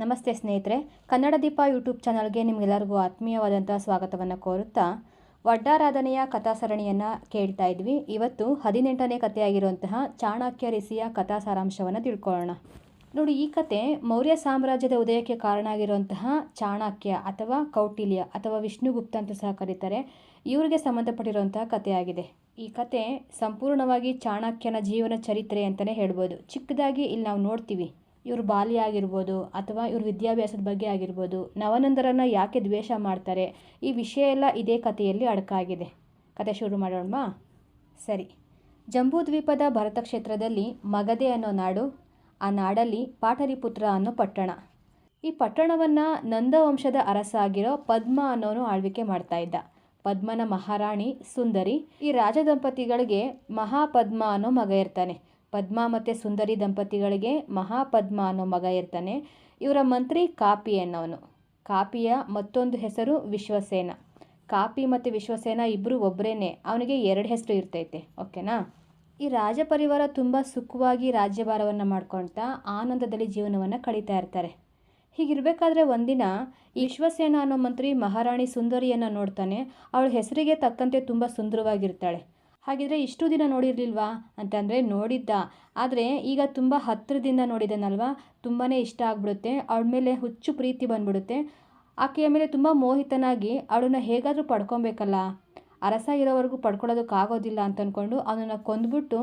ನಮಸ್ತೆ ಸ್ನೇಹಿತರೆ, ಕನ್ನಡ ದೀಪ ಯೂಟ್ಯೂಬ್ ಚಾನಲ್ಗೆ ನಿಮಗೆಲ್ಲರಿಗೂ ಆತ್ಮೀಯವಾದಂಥ ಸ್ವಾಗತವನ್ನು ಕೋರುತ್ತಾ ವಡ್ಡಾರಾಧನೆಯ ಕಥಾಸರಣಿಯನ್ನು ಕೇಳ್ತಾ ಇದ್ವಿ. ಇವತ್ತು ಹದಿನೆಂಟನೇ ಕಥೆಯಾಗಿರುವಂತಹ ಚಾಣಕ್ಯ ರಿಸಿಯ ಕಥಾ ಸಾರಾಂಶವನ್ನು ತಿಳ್ಕೊಳ್ಳೋಣ. ನೋಡಿ, ಈ ಕತೆ ಮೌರ್ಯ ಸಾಮ್ರಾಜ್ಯದ ಉದಯಕ್ಕೆ ಕಾರಣ ಆಗಿರುವಂತಹ ಚಾಣಕ್ಯ ಅಥವಾ ಕೌಟಿಲ್ಯ ಅಥವಾ ವಿಷ್ಣುಗುಪ್ತ ಅಂತ ಸಹ ಕರೀತಾರೆ. ಇವರಿಗೆ ಸಂಬಂಧಪಟ್ಟಿರುವಂತಹ ಕಥೆಯಾಗಿದೆ. ಈ ಕತೆ ಸಂಪೂರ್ಣವಾಗಿ ಚಾಣಕ್ಯನ ಜೀವನ ಚರಿತ್ರೆ ಅಂತಲೇ ಹೇಳ್ಬೋದು. ಚಿಕ್ಕದಾಗಿ ಇಲ್ಲಿ ನಾವು ನೋಡ್ತೀವಿ. ಇವ್ರ ಬಾಲ್ಯ ಆಗಿರ್ಬೋದು ಅಥವಾ ಇವ್ರ ವಿದ್ಯಾಭ್ಯಾಸದ ಬಗ್ಗೆ ಆಗಿರ್ಬೋದು ನವನಂದರನ್ನು ಯಾಕೆ ದ್ವೇಷ ಮಾಡ್ತಾರೆ, ಈ ವಿಷಯ ಎಲ್ಲ ಇದೇ ಕಥೆಯಲ್ಲಿ ಅಡಕಾಗಿದೆ. ಕತೆ ಶುರು ಮಾಡೋಣ ಸರಿ. ಜಂಬೂದ್ವೀಪದ ಭರತ ಕ್ಷೇತ್ರದಲ್ಲಿ ಮಗದೆ ಅನ್ನೋ ನಾಡು, ಆ ನಾಡಲ್ಲಿ ಪಾಟರಿಪುತ್ರ ಅನ್ನೋ ಪಟ್ಟಣ. ಈ ಪಟ್ಟಣವನ್ನು ನಂದವಂಶದ ಅರಸ ಆಗಿರೋ ಪದ್ಮ ಅನ್ನೋನು ಆಳ್ವಿಕೆ ಮಾಡ್ತಾ ಇದ್ದ. ಪದ್ಮನ ಮಹಾರಾಣಿ ಸುಂದರಿ ಈ ರಾಜ ದಂಪತಿಗಳಿಗೆ ಮಹಾಪದ್ಮ ಅನ್ನೋ ಮಗ ಇರ್ತಾನೆ. ಪದ್ಮ ಮತ್ತು ಸುಂದರಿ ದಂಪತಿಗಳಿಗೆ ಮಹಾಪದ್ಮ ಅನ್ನೋ ಮಗ ಇರ್ತಾನೆ. ಇವರ ಮಂತ್ರಿ ಕಾಪಿ ಅನ್ನೋನು. ಕಾಪಿಯ ಮತ್ತೊಂದು ಹೆಸರು ವಿಶ್ವಸೇನ. ಕಾಪಿ ಮತ್ತು ವಿಶ್ವಸೇನ ಇಬ್ಬರು ಒಬ್ಬರೇನೆ ಅವನಿಗೆ ಎರಡು ಹೆಸರು ಇರ್ತೈತೆ. ಓಕೆನಾ? ಈ ರಾಜ ಪರಿವಾರ ತುಂಬ ಸುಖವಾಗಿ ರಾಜ್ಯಭಾರವನ್ನು ಮಾಡ್ಕೊಳ್ತಾ ಆನಂದದಲ್ಲಿ ಜೀವನವನ್ನು ಕಳೀತಾ ಇರ್ತಾರೆ. ಹೀಗಿರಬೇಕಾದ್ರೆ ಒಂದಿನ ವಿಶ್ವಸೇನ ಅನ್ನೋ ಮಂತ್ರಿ ಮಹಾರಾಣಿ ಸುಂದರಿಯನ್ನು ನೋಡ್ತಾನೆ. ಅವಳ ಹೆಸರಿಗೆ ತಕ್ಕಂತೆ ತುಂಬ ಸುಂದರವಾಗಿರ್ತಾಳೆ. ಹಾಗಿದ್ರೆ ಇಷ್ಟು ದಿನ ನೋಡಿರಲಿಲ್ವಾ? ಅಂತಂದರೆ ನೋಡಿದ್ದ. ಆದರೆ ಈಗ ತುಂಬ ಹತ್ತಿರದಿಂದ ನೋಡಿದ್ದಾನಲ್ವಾ ತುಂಬಾ ಇಷ್ಟ ಆಗ್ಬಿಡುತ್ತೆ. ಅವಳ ಮೇಲೆ ಹುಚ್ಚು ಪ್ರೀತಿ ಬಂದ್ಬಿಡುತ್ತೆ. ಆಕೆಯ ಮೇಲೆ ತುಂಬ ಮೋಹಿತನಾಗಿ ಅವಳನ್ನ ಹೇಗಾದರೂ ಪಡ್ಕೊಬೇಕಲ್ಲ. ಅರಸ ಇರೋವರೆಗೂ ಪಡ್ಕೊಳ್ಳೋದಕ್ಕಾಗೋದಿಲ್ಲ ಅಂತ ಅಂದ್ಕೊಂಡು ಅವನನ್ನು ಕೊಂದ್ಬಿಟ್ಟು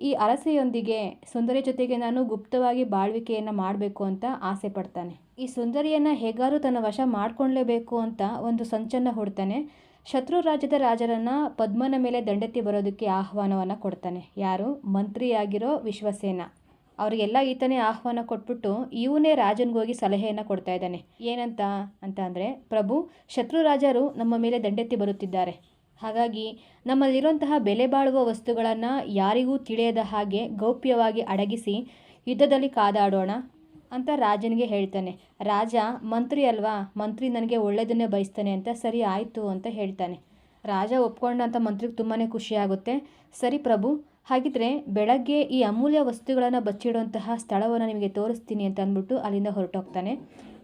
ಈ ಅರಸೆಯೊಂದಿಗೆ ಸುಂದರಿ ಜೊತೆಗೆ ನಾನು ಗುಪ್ತವಾಗಿ ಬಾಳ್ವಿಕೆಯನ್ನು ಮಾಡಬೇಕು ಅಂತ ಆಸೆ ಪಡ್ತಾನೆ. ಈ ಸುಂದರಿಯನ್ನು ಹೇಗಾದರೂ ತನ್ನ ವಶ ಮಾಡ್ಕೊಳ್ಲೇಬೇಕು ಅಂತ ಒಂದು ಸಂಚನ್ನು ಹುಡ್ತಾನೆ. ಶತ್ರು ರಾಜ್ಯದ ರಾಜರನ್ನು ಪದ್ಮನ ಮೇಲೆ ದಂಡೆತ್ತಿ ಬರೋದಕ್ಕೆ ಆಹ್ವಾನವನ್ನು ಕೊಡ್ತಾನೆ. ಯಾರು? ಮಂತ್ರಿಯಾಗಿರೋ ವಿಶ್ವಸೇನ. ಅವರಿಗೆಲ್ಲ ಈತನೇ ಆಹ್ವಾನ ಕೊಟ್ಬಿಟ್ಟು ಇವನೇ ರಾಜನಿಗೋಗಿ ಸಲಹೆಯನ್ನು ಕೊಡ್ತಾ ಇದ್ದಾನೆ. ಏನಂತ ಅಂತ ಅಂದರೆ, ಪ್ರಭು, ಶತ್ರು ರಾಜರು ನಮ್ಮ ಮೇಲೆ ದಂಡೆತ್ತಿ ಬರುತ್ತಿದ್ದಾರೆ. ಹಾಗಾಗಿ ನಮ್ಮಲ್ಲಿರುವಂತಹ ಬೆಲೆ ಬಾಳುವ ವಸ್ತುಗಳನ್ನು ಯಾರಿಗೂ ತಿಳಿಯದ ಹಾಗೆ ಗೌಪ್ಯವಾಗಿ ಅಡಗಿಸಿ ಯುದ್ಧದಲ್ಲಿ ಕಾದಾಡೋಣ. ಅಂತ ರಾಜನಿಗೆ ಹೇಳ್ತಾನೆ. ರಾಜ, ಮಂತ್ರಿ ಅಲ್ವಾ? ಮಂತ್ರಿ ನನಗೆ ಒಳ್ಳೆಯದನ್ನೇ ಬಯಸ್ತಾನೆ ಅಂತ ಸರಿ ಆಯಿತು ಅಂತ ಹೇಳ್ತಾನೆ. ರಾಜ ಒಪ್ಕೊಂಡಂಥ ಮಂತ್ರಿಗೆ ತುಂಬಾ ಖುಷಿಯಾಗುತ್ತೆ ಸರಿ ಪ್ರಭು, ಹಾಗಿದ್ರೆ ಬೆಳಗ್ಗೆ ಈ ಅಮೂಲ್ಯ ವಸ್ತುಗಳನ್ನು ಬಚ್ಚಿಡುವಂತಹ ಸ್ಥಳವನ್ನು ನಿಮಗೆ ತೋರಿಸ್ತೀನಿ ಅಂತ ಅಂದ್ಬಿಟ್ಟು ಅಲ್ಲಿಂದ ಹೊರಟೋಗ್ತಾನೆ.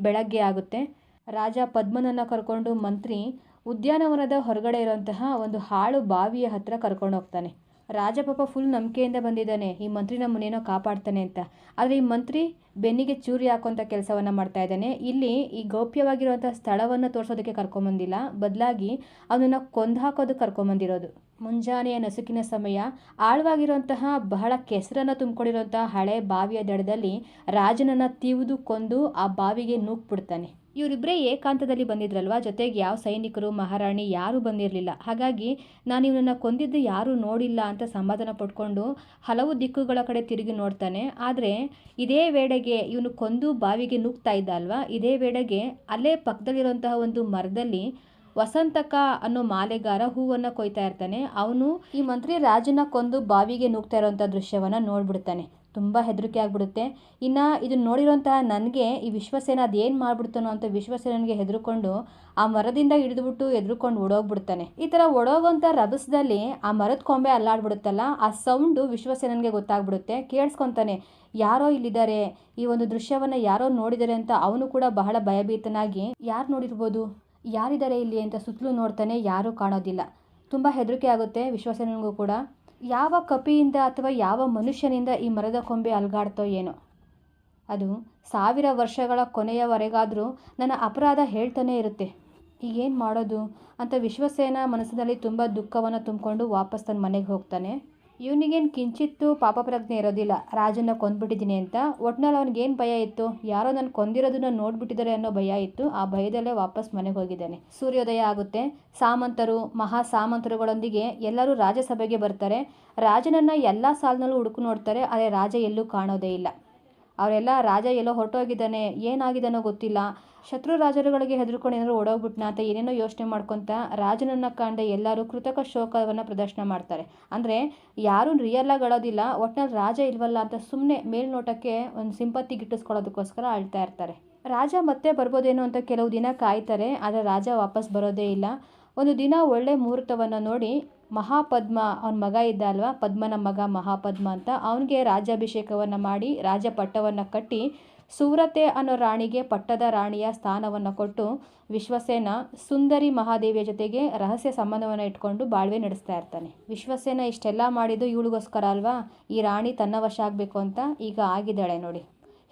ಬೆಳಗ್ಗೆ ಆಗುತ್ತೆ. ರಾಜ ಪದ್ಮನನ್ನು ಕರ್ಕೊಂಡು ಮಂತ್ರಿ ಉದ್ಯಾನವನದ ಹೊರಗಡೆ ಇರುವಂತಹ ಒಂದು ಹಾಳು ಬಾವಿಯ ಹತ್ತಿರ ಕರ್ಕೊಂಡು ಹೋಗ್ತಾನೆ ರಾಜ ಪಾಪ ಫುಲ್ ನಂಬಿಕೆಯಿಂದ ಬಂದಿದ್ದಾನೆ. ಈ ಮಂತ್ರಿ ನಮ್ಮನ್ನೇನೋ ಕಾಪಾಡ್ತಾನೆ ಅಂತ. ಆದರೆ ಈ ಮಂತ್ರಿ ಬೆನ್ನಿಗೆ ಚೂರಿ ಹಾಕುವಂಥ ಕೆಲಸವನ್ನು ಮಾಡ್ತಾ ಇದ್ದಾನೆ. ಇಲ್ಲಿ ಈ ಗೌಪ್ಯವಾಗಿರುವಂಥ ಸ್ಥಳವನ್ನು ತೋರಿಸೋದಕ್ಕೆ ಕರ್ಕೊಂಬಂದಿಲ್ಲ. ಬದಲಾಗಿ ಅವನನ್ನು ಕೊಂದು ಹಾಕೋದಕ್ಕೆ ಕರ್ಕೊಂಬಂದಿರೋದು. ಮುಂಜಾನೆಯ ನಸುಕಿನ ಸಮಯ, ಆಳವಾಗಿರುವಂತಹ ಬಹಳ ಕೆಸರನ್ನು ತುಂಬಿಕೊಂಡಿರುವಂತಹ ಹಳೆ ಬಾವಿಯ ದಡದಲ್ಲಿ ರಾಜನನ್ನು ತೀವುದು ಕೊಂದು ಆ ಬಾವಿಗೆ ನೂಕ್ಬಿಡ್ತಾನೆ. ಇವರಿಬ್ಬರೇ ಏಕಾಂತದಲ್ಲಿ ಬಂದಿದ್ರಲ್ವಾ? ಜೊತೆಗೆ ಯಾವ ಸೈನಿಕರು, ಮಹಾರಾಣಿ ಯಾರೂ ಬಂದಿರಲಿಲ್ಲ. ಹಾಗಾಗಿ ನಾನು ಇವನನ್ನು ಕೊಂದಿದ್ದು ಯಾರೂ ನೋಡಿಲ್ಲ ಅಂತ ಸಮಾಧಾನ ಪಟ್ಕೊಂಡು ಹಲವು ದಿಕ್ಕುಗಳ ಕಡೆ ತಿರುಗಿ ನೋಡ್ತಾನೆ. ಆದರೆ ಇದೇ ವೇಳೆಗೆ ಇವನು ಕೊಂದು ಬಾವಿಗೆ ನುಗ್ತಾ ಇದ್ದ ಅಲ್ವಾ ಇದೇ ವೇಳೆಗೆ ಅಲ್ಲೇ ಪಕ್ಕದಲ್ಲಿರುವಂತಹ ಒಂದು ಮರದಲ್ಲಿ ವಸಂತಕ ಅನ್ನೋ ಮಾಲೆಗಾರ ಹೂವನ್ನು ಕೊಯ್ತಾ ಇರ್ತಾನೆ. ಅವನು ಈ ಮಂತ್ರಿ ರಾಜನ ಕೊಂದು ಬಾವಿಗೆ ನುಗ್ತಾ ಇರೋವಂಥ ದೃಶ್ಯವನ್ನು ನೋಡ್ಬಿಡ್ತಾನೆ. ತುಂಬ ಹೆದರಿಕೆ ಆಗಿಬಿಡುತ್ತೆ. ಇನ್ನು ಇದನ್ನು ನೋಡಿರೋಂತಹ ನನಗೆ ಈ ವಿಶ್ವಸೇನ ಅದೇನು ಮಾಡಿಬಿಡ್ತಾನೋ ಅಂತ ವಿಶ್ವಸೇನಿಗೆ ಹೆದರ್ಕೊಂಡು ಆ ಮರದಿಂದ ಹಿಡಿದುಬಿಟ್ಟು ಎದ್ರುಕೊಂಡು ಓಡೋಗ್ಬಿಡ್ತಾನೆ. ಈ ಥರ ಓಡೋಗುವಂಥ ರಭಸದಲ್ಲಿ ಆ ಮರದ ಕೊಂಬೆ ಅಲ್ಲಾಡ್ಬಿಡುತ್ತಲ್ಲ, ಆ ಸೌಂಡು ವಿಶ್ವಸೇನಿಗೆ ಗೊತ್ತಾಗ್ಬಿಡುತ್ತೆ. ಕೇಳಿಸ್ಕೊತಾನೆ, ಯಾರೋ ಇಲ್ಲಿದ್ದಾರೆ, ಈ ಒಂದು ದೃಶ್ಯವನ್ನು ಯಾರೋ ನೋಡಿದ್ದಾರೆ ಅಂತ ಅವನು ಕೂಡ ಬಹಳ ಭಯಭೀತನಾಗಿ, ಯಾರು ನೋಡಿರ್ಬೋದು? ಯಾರಿದ್ದಾರೆ ಇಲ್ಲಿ? ಅಂತ ಸುತ್ತಲೂ ನೋಡ್ತಾನೆ, ಯಾರೂ ಕಾಣೋದಿಲ್ಲ. ತುಂಬ ಹೆದರಿಕೆ ಆಗುತ್ತೆ ವಿಶ್ವಸೇನನಿಗೂ ಕೂಡ. ಯಾವ ಕಪಿಯಿಂದ ಅಥವಾ ಯಾವ ಮನುಷ್ಯನಿಂದ ಈ ಮರದ ಕೊಂಬೆ ಅಲ್ಗಾಡ್ತೋ ಏನೋ? ಅದು ಸಾವಿರ ವರ್ಷಗಳ ಕೊನೆಯವರೆಗಾದರೂ ನನ್ನ ಅಪರಾಧ ಹೇಳ್ತಾನೆ ಇರುತ್ತೆ. ಈಗೇನು ಮಾಡೋದು? ಅಂತ ವಿಶ್ವಸೇನ ಮನಸ್ಸಿನಲ್ಲಿ ತುಂಬ ದುಃಖವನ್ನು ತುಂಬಿಕೊಂಡು ವಾಪಸ್ ತನ್ನ ಮನೆಗೆ ಹೋಗ್ತಾನೆ. ಇವನಿಗೇನು ಕಿಂಚಿತ್ತು ಪಾಪಪ್ರಜ್ಞೆ ಇರೋದಿಲ್ಲ. ರಾಜನ ಕೊಂದ್ಬಿಟ್ಟಿದ್ದೀನಿ ಅಂತ. ಒಟ್ನಲ್ಲಿ ಅವ್ನಿಗೇನು ಭಯ ಇತ್ತು? ಯಾರೋ ನಾನು ಕೊಂದಿರೋದನ್ನ ನೋಡ್ಬಿಟ್ಟಿದ್ದಾರೆ ಅನ್ನೋ ಭಯ ಇತ್ತು. ಆ ಭಯದಲ್ಲೇ ವಾಪಸ್ ಮನೆಗೆ ಹೋಗಿದ್ದಾನೆ. ಸೂರ್ಯೋದಯ ಆಗುತ್ತೆ. ಸಾಮಂತರು ಮಹಾ ಸಾಮಂತರುಗಳೊಂದಿಗೆ ಎಲ್ಲರೂ ರಾಜಸಭೆಗೆ ಬರ್ತಾರೆ. ರಾಜನನ್ನು ಎಲ್ಲ ಸಾಲಿನಲ್ಲೂ ಹುಡುಕು ನೋಡ್ತಾರೆ. ಆದರೆ ರಾಜ ಎಲ್ಲೂ ಕಾಣೋದೇ ಇಲ್ಲ. ಅವರೆಲ್ಲ ರಾಜ ಎಲ್ಲೋ ಹೊರಟೋಗಿದ್ದಾನೆ, ಏನಾಗಿದ್ದಾನೋ ಗೊತ್ತಿಲ್ಲ. ಶತ್ರು ರಾಜರುಗಳಿಗೆ ಹೆದರ್ಕೊಂಡು ಏನಾದರೂ ಓಡೋಗ್ಬಿಟ್ನ ಅಂತ ಏನೇನೋ ಯೋಚನೆ ಮಾಡ್ಕೊತ ರಾಜನನ್ನು ಕಾಣದೆ ಎಲ್ಲರೂ ಕೃತಕ ಶೋಕವನ್ನು ಪ್ರದರ್ಶನ ಮಾಡ್ತಾರೆ. ಅಂದರೆ ಯಾರೂ ರಿಯಲ್ಲಾಗಿ ಅಳೋದಿಲ್ಲ, ಒಟ್ನಲ್ಲಿ ರಾಜ ಇಲ್ವಲ್ಲ ಅಂತ ಸುಮ್ಮನೆ ಮೇಲ್ನೋಟಕ್ಕೆ ಒಂದು ಸಿಂಪತ್ತಿ ಗಿಟ್ಟಿಸ್ಕೊಳ್ಳೋದಕ್ಕೋಸ್ಕರ ಅಳ್ತಾ ಇರ್ತಾರೆ. ರಾಜ ಮತ್ತೆ ಬರ್ಬೋದೇನೋ ಅಂತ ಕೆಲವು ದಿನ ಕಾಯ್ತಾರೆ, ಆದರೆ ರಾಜ ವಾಪಸ್ ಬರೋದೇ ಇಲ್ಲ. ಒಂದು ದಿನ ಒಳ್ಳೆ ಮುಹೂರ್ತವನ್ನು ನೋಡಿ ಮಹಾಪದ್ಮ ಅವನ ಮಗ ಇದ್ದ ಅಲ್ವಾ ಪದ್ಮನ ಮಗ ಮಹಾಪದ್ಮ ಅಂತ. ಅವನಿಗೆ ರಾಜ್ಯಾಭಿಷೇಕವನ್ನು ಮಾಡಿ ರಾಜ ಪಟ್ಟವನ್ನು ಕಟ್ಟಿ, ಸೂರತೆ ಅನ್ನೋ ರಾಣಿಗೆ ಪಟ್ಟದ ರಾಣಿಯ ಸ್ಥಾನವನ್ನು ಕೊಟ್ಟು ವಿಶ್ವಸೇನ ಸುಂದರಿ ಮಹಾದೇವಿಯ ಜೊತೆಗೆ ರಹಸ್ಯ ಸಂಬಂಧವನ್ನು ಇಟ್ಕೊಂಡು ಬಾಳ್ವೆ ನಡೆಸ್ತಾ ಇರ್ತಾನೆ. ವಿಶ್ವಸೇನ ಇಷ್ಟೆಲ್ಲ ಮಾಡಿದ್ದು ಇವಳಿಗೋಸ್ಕರ ಅಲ್ವಾ? ಈ ರಾಣಿ ತನ್ನ ವಶ ಆಗಬೇಕು ಅಂತ ಈಗ ಆಗಿದ್ದಾಳೆ ನೋಡಿ.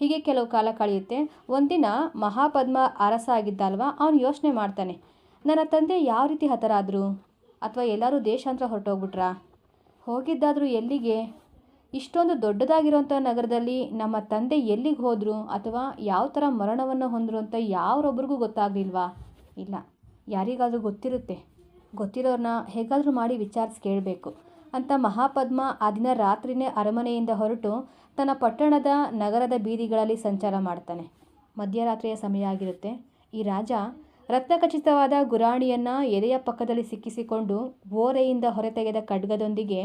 ಹೀಗೆ ಕೆಲವು ಕಾಲ ಕಳೆಯುತ್ತೆ. ಒಂದಿನ ಮಹಾಪದ್ಮ ಅರಸ ಆಗಿದ್ದ ಅಲ್ವಾ ಅವನು ಯೋಚನೆ ಮಾಡ್ತಾನೆ. ನನ್ನ ತಂದೆ ಯಾವ ರೀತಿ ಹತರಾದರು? ಅಥವಾ ಎಲ್ಲರೂ ದೇಶಾಂತರ ಹೊರಟೋಗ್ಬಿಟ್ರಾ? ಹೋಗಿದ್ದಾದರೂ ಎಲ್ಲಿಗೆ? ಇಷ್ಟೊಂದು ದೊಡ್ಡದಾಗಿರೋಂಥ ನಗರದಲ್ಲಿ ನಮ್ಮ ತಂದೆ ಎಲ್ಲಿಗೆ ಹೋದರು ಅಥವಾ ಯಾವ ಥರ ಮರಣವನ್ನು ಹೊಂದರು ಅಂತ ಯಾರೊಬ್ರಿಗೂ ಗೊತ್ತಾಗಲಿಲ್ವಾ? ಇಲ್ಲ, ಯಾರಿಗಾದರೂ ಗೊತ್ತಿರುತ್ತೆ. ಗೊತ್ತಿರೋರನ್ನ ಹೇಗಾದರೂ ಮಾಡಿ ವಿಚಾರಿಸಿ ಕೇಳಬೇಕು. ಅಂತ ಮಹಾಪದ್ಮ ಆ ದಿನ ರಾತ್ರಿನೇ ಅರಮನೆಯಿಂದ ಹೊರಟು ತನ್ನ ಪಟ್ಟಣದ ನಗರದ ಬೀದಿಗಳಲ್ಲಿ ಸಂಚಾರ ಮಾಡ್ತಾನೆ. ಮಧ್ಯರಾತ್ರಿಯ ಸಮಯ ಆಗಿರುತ್ತೆ. ಈ ರಾಜ ರತ್ನಖಚಿತವಾದ ಗುರಾಣಿಯನ್ನು ಎದೆಯ ಪಕ್ಕದಲ್ಲಿ ಸಿಕ್ಕಿಸಿಕೊಂಡು ಓರೆಯಿಂದ ಹೊರತೆಗೆದ ಖಡ್ಗದೊಂದಿಗೆ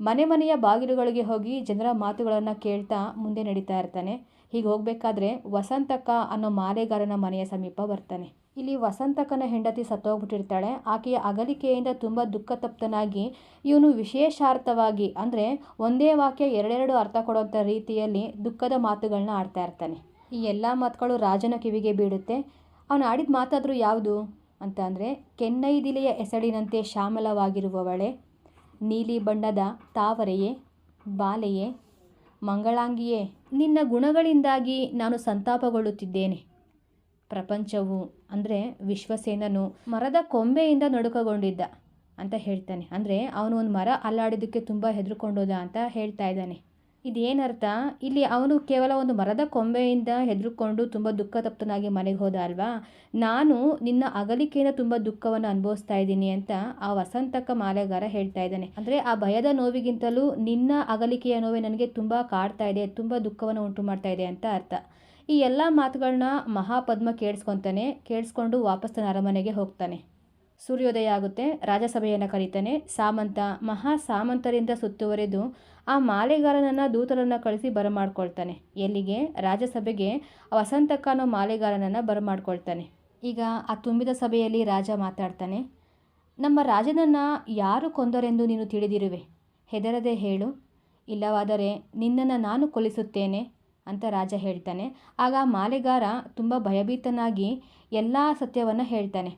ಮನೆ ಮನೆಯ ಬಾಗಿಲುಗಳಿಗೆ ಹೋಗಿ ಜನರ ಮಾತುಗಳನ್ನು ಕೇಳ್ತಾ ಮುಂದೆ ನಡೀತಾ ಇರ್ತಾನೆ. ಹೀಗೆ ಹೋಗಬೇಕಾದ್ರೆ ವಸಂತಕ್ಕ ಅನ್ನೋ ಮಾಲೆಗಾರನ ಮನೆಯ ಸಮೀಪ ಬರ್ತಾನೆ. ಇಲ್ಲಿ ವಸಂತಕ್ಕನ ಹೆಂಡತಿ ಸತ್ತೋಗ್ಬಿಟ್ಟಿರ್ತಾಳೆ. ಆಕೆಯ ಅಗಲಿಕೆಯಿಂದ ತುಂಬ ದುಃಖತಪ್ತನಾಗಿ ಇವನು ವಿಶೇಷಾರ್ಥವಾಗಿ ಅಂದರೆ ಒಂದೇ ವಾಕ್ಯ ಎರಡೆರಡು ಅರ್ಥ ಕೊಡುವಂಥ ರೀತಿಯಲ್ಲಿ ದುಃಖದ ಮಾತುಗಳನ್ನ ಆಡ್ತಾ ಇರ್ತಾನೆ. ಈ ಎಲ್ಲ ಮಾತುಗಳು ರಾಜನ ಕಿವಿಗೆ ಬೀಳುತ್ತೆ. ಅವನು ಆಡಿದ ಮಾತಾದರೂ ಯಾವುದು? ಅಂತ ಅಂದರೆ, ಕೆನ್ನೈದಿಲೆಯ ಎಸಡಿನಂತೆ ಶ್ಯಾಮಲವಾಗಿರುವವಳೆ, ನೀಲಿ ಬಣ್ಣದ ತಾವರೆಯೇ, ಬಾಲೆಯೇ, ಮಂಗಳಾಂಗಿಯೇ, ನಿನ್ನ ಗುಣಗಳಿಂದಾಗಿ ನಾನು ಸಂತಾಪಗೊಳ್ಳುತ್ತಿದ್ದೇನೆ. ಪ್ರಪಂಚವು ಅಂದರೆ ವಿಶ್ವಸೇನನು ಮರದ ಕೊಂಬೆಯಿಂದ ನಡುಕಗೊಂಡಿದ್ದ ಅಂತ ಹೇಳ್ತಾನೆ. ಅಂದರೆ ಅವನು ಒಂದು ಮರ ಅಲ್ಲಾಡಿದ್ದಕ್ಕೆ ತುಂಬ ಹೆದರ್ಕೊಂಡೋದ ಅಂತ ಹೇಳ್ತಾ ಇದ್ದಾನೆ. ಇದೇನರ್ಥ? ಇಲ್ಲಿ ಅವನು ಕೇವಲ ಒಂದು ಮರದ ಕೊಂಬೆಯಿಂದ ಹೆದರುಕೊಂಡು ತುಂಬ ದುಃಖತಪ್ತನಾಗಿ ಮನೆಗೆ ಹೋದ ಅಲ್ವಾ? ನಾನು ನಿನ್ನ ಅಗಲಿಕೆಯಿಂದ ತುಂಬ ದುಃಖವನ್ನು ಅನುಭವಿಸ್ತಾ ಇದ್ದೀನಿ ಅಂತ ಆ ವಸಂತಕ ಮಾಲೆಗಾರ ಹೇಳ್ತಾ ಇದ್ದಾನೆ. ಅಂದರೆ ಆ ಭಯದ ನೋವಿಗಿಂತಲೂ ನಿನ್ನ ಅಗಲಿಕೆಯ ನೋವೇ ನನಗೆ ತುಂಬ ಕಾಡ್ತಾ ಇದೆ, ತುಂಬ ದುಃಖವನ್ನು ಉಂಟು ಮಾಡ್ತಾ ಇದೆ ಅಂತ ಅರ್ಥ. ಈ ಎಲ್ಲ ಮಾತುಗಳನ್ನ ಮಹಾಪದ್ಮ ಕೇಳಿಸ್ಕೊತಾನೆ, ಕೇಳಿಸ್ಕೊಂಡು ವಾಪಸ್ ತನ್ನ ಅರಮನೆಗೆ ಹೋಗ್ತಾನೆ. ಸೂರ್ಯೋದಯ ಆಗುತ್ತೆ ರಾಜಸಭೆಯನ್ನು ಕರೀತಾನೆ, ಸಾಮಂತ, ಮಹಾ ಸಾಮಂತರಿಂದ ಸುತ್ತುವರೆದು ಆ ಮಾಲೆಗಾರನನ್ನು ದೂತರನ್ನು ಕಳಿಸಿ ಬರಮಾಡ್ಕೊಳ್ತಾನೆ. ಎಲ್ಲಿಗೆ? ರಾಜಸಭೆಗೆ ವಸಂತಕ್ಕ ಅನ್ನೋ ಮಾಲೆಗಾರನನ್ನು ಬರಮಾಡ್ಕೊಳ್ತಾನೆ. ಈಗ ಆ ತುಂಬಿದ ಸಭೆಯಲ್ಲಿ ರಾಜ ಮಾತಾಡ್ತಾನೆ, ನಮ್ಮ ರಾಜನನ್ನು ಯಾರು ಕೊಂದರೆಂದು ನೀನು ತಿಳಿದಿರುವೆ? ಹೆದರದೆ ಹೇಳು. ಇಲ್ಲವಾದರೆ ನಿನ್ನನ್ನು ನಾನು ಕೊಲಿಸುತ್ತೇನೆ ಅಂತ ರಾಜ ಹೇಳ್ತಾನೆ. ಆಗ ಮಾಲೆಗಾರ ತುಂಬ ಭಯಭೀತನಾಗಿ ಎಲ್ಲ ಸತ್ಯವನ್ನು ಹೇಳ್ತಾನೆ.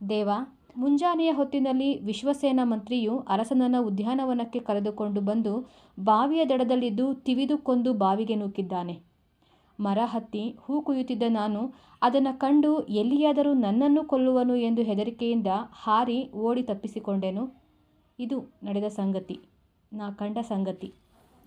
ದೇವ ಮುಂಜಾನೆಯ ಹೊತ್ತಿನಲ್ಲಿ ವಿಶ್ವಸೇನಾ ಮಂತ್ರಿಯು ಅರಸನನ್ನ ಉದ್ಯಾನವನಕ್ಕೆ ಕರೆದುಕೊಂಡು ಬಂದು ಬಾವಿಯ ದಡದಲ್ಲಿದ್ದು ತಿವಿದು ಕೊಂದು ಬಾವಿಗೆ ನೂಕಿದ್ದಾನೆ. ಮರ ಹತ್ತಿ, ಹೂ ಕುಯ್ಯುತ್ತಿದ್ದ ನಾನು ಅದನ್ನು ಕಂಡು ಎಲ್ಲಿಯಾದರೂ ನನ್ನನ್ನು ಕೊಲ್ಲುವನು ಎಂದು ಹೆದರಿಕೆಯಿಂದ ಹಾರಿ ಓಡಿ ತಪ್ಪಿಸಿಕೊಂಡೆನು. ಇದು ನಡೆದ ಸಂಗತಿ. ನಾ ಕಂಡ ಸಂಗತಿ.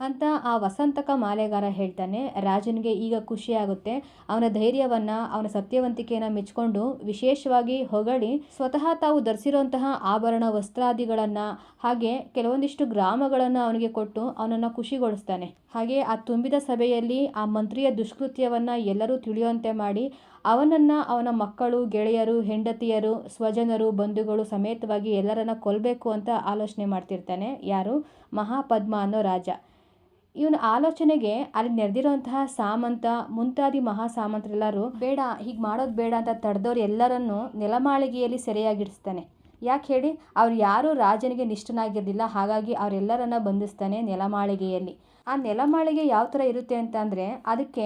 ಅಂತ ಆ ವಸಂತಕ ಮಾಲೆಗಾರ ಹೇಳ್ತಾನೆ. ರಾಜನಿಗೆ ಈಗ ಖುಷಿಯಾಗುತ್ತೆ ಅವನ ಧೈರ್ಯವನ್ನು, ಅವನ ಸತ್ಯವಂತಿಕೆಯನ್ನು ಮೆಚ್ಕೊಂಡು ವಿಶೇಷವಾಗಿ ಹೊಗಳಿ ಸ್ವತಃ ತಾವು ಧರಿಸಿರುವಂತಹ ಆಭರಣ ವಸ್ತ್ರಾದಿಗಳನ್ನು ಹಾಗೆ ಕೆಲವೊಂದಿಷ್ಟು ಗ್ರಾಮಗಳನ್ನು ಅವನಿಗೆ ಕೊಟ್ಟು ಅವನನ್ನು ಖುಷಿಗೊಳಿಸ್ತಾನೆ. ಹಾಗೆ ಆ ತುಂಬಿದ ಸಭೆಯಲ್ಲಿ ಆ ಮಂತ್ರಿಯ ದುಷ್ಕೃತ್ಯವನ್ನು ಎಲ್ಲರೂ ತಿಳಿಯುವಂತೆ ಮಾಡಿ ಅವನನ್ನು ಅವನ ಮಕ್ಕಳು, ಗೆಳೆಯರು, ಹೆಂಡತಿಯರು, ಸ್ವಜನರು, ಬಂಧುಗಳು ಸಮೇತವಾಗಿ ಎಲ್ಲರನ್ನ ಕೊಲ್ಲಬೇಕು ಅಂತ ಆಲೋಚನೆ ಮಾಡ್ತಿರ್ತಾನೆ. ಯಾರು? ಮಹಾಪದ್ಮ ಅನ್ನೋ ರಾಜ. ಇವನ ಆಲೋಚನೆಗೆ ಅಲ್ಲಿ ನೆರೆದಿರುವಂತಹ ಸಾಮಂತ, ಮುಂತಾದಿ ಮಹಾ ಸಾಮಂತರೆಲ್ಲರೂ ಬೇಡ, ಹೀಗೆ ಮಾಡೋದು ಬೇಡ ಅಂತ ತಡೆದವ್ರು ಎಲ್ಲರನ್ನೂ ನೆಲಮಾಳಿಗೆಯಲ್ಲಿ ಸೆರೆಯಾಗಿಡಿಸ್ತಾನೆ. ಯಾಕೆ ಹೇಳಿ? ಅವ್ರು ಯಾರೂ ರಾಜನಿಗೆ ನಿಷ್ಠನಾಗಿರಲಿಲ್ಲ, ಹಾಗಾಗಿ ಅವರೆಲ್ಲರನ್ನ ಬಂಧಿಸ್ತಾನೆ ನೆಲಮಾಳಿಗೆಯಲ್ಲಿ. ಆ ನೆಲಮಾಳಿಗೆ ಯಾವ ಥರ ಇರುತ್ತೆ ಅಂತ ಅಂದರೆ, ಅದಕ್ಕೆ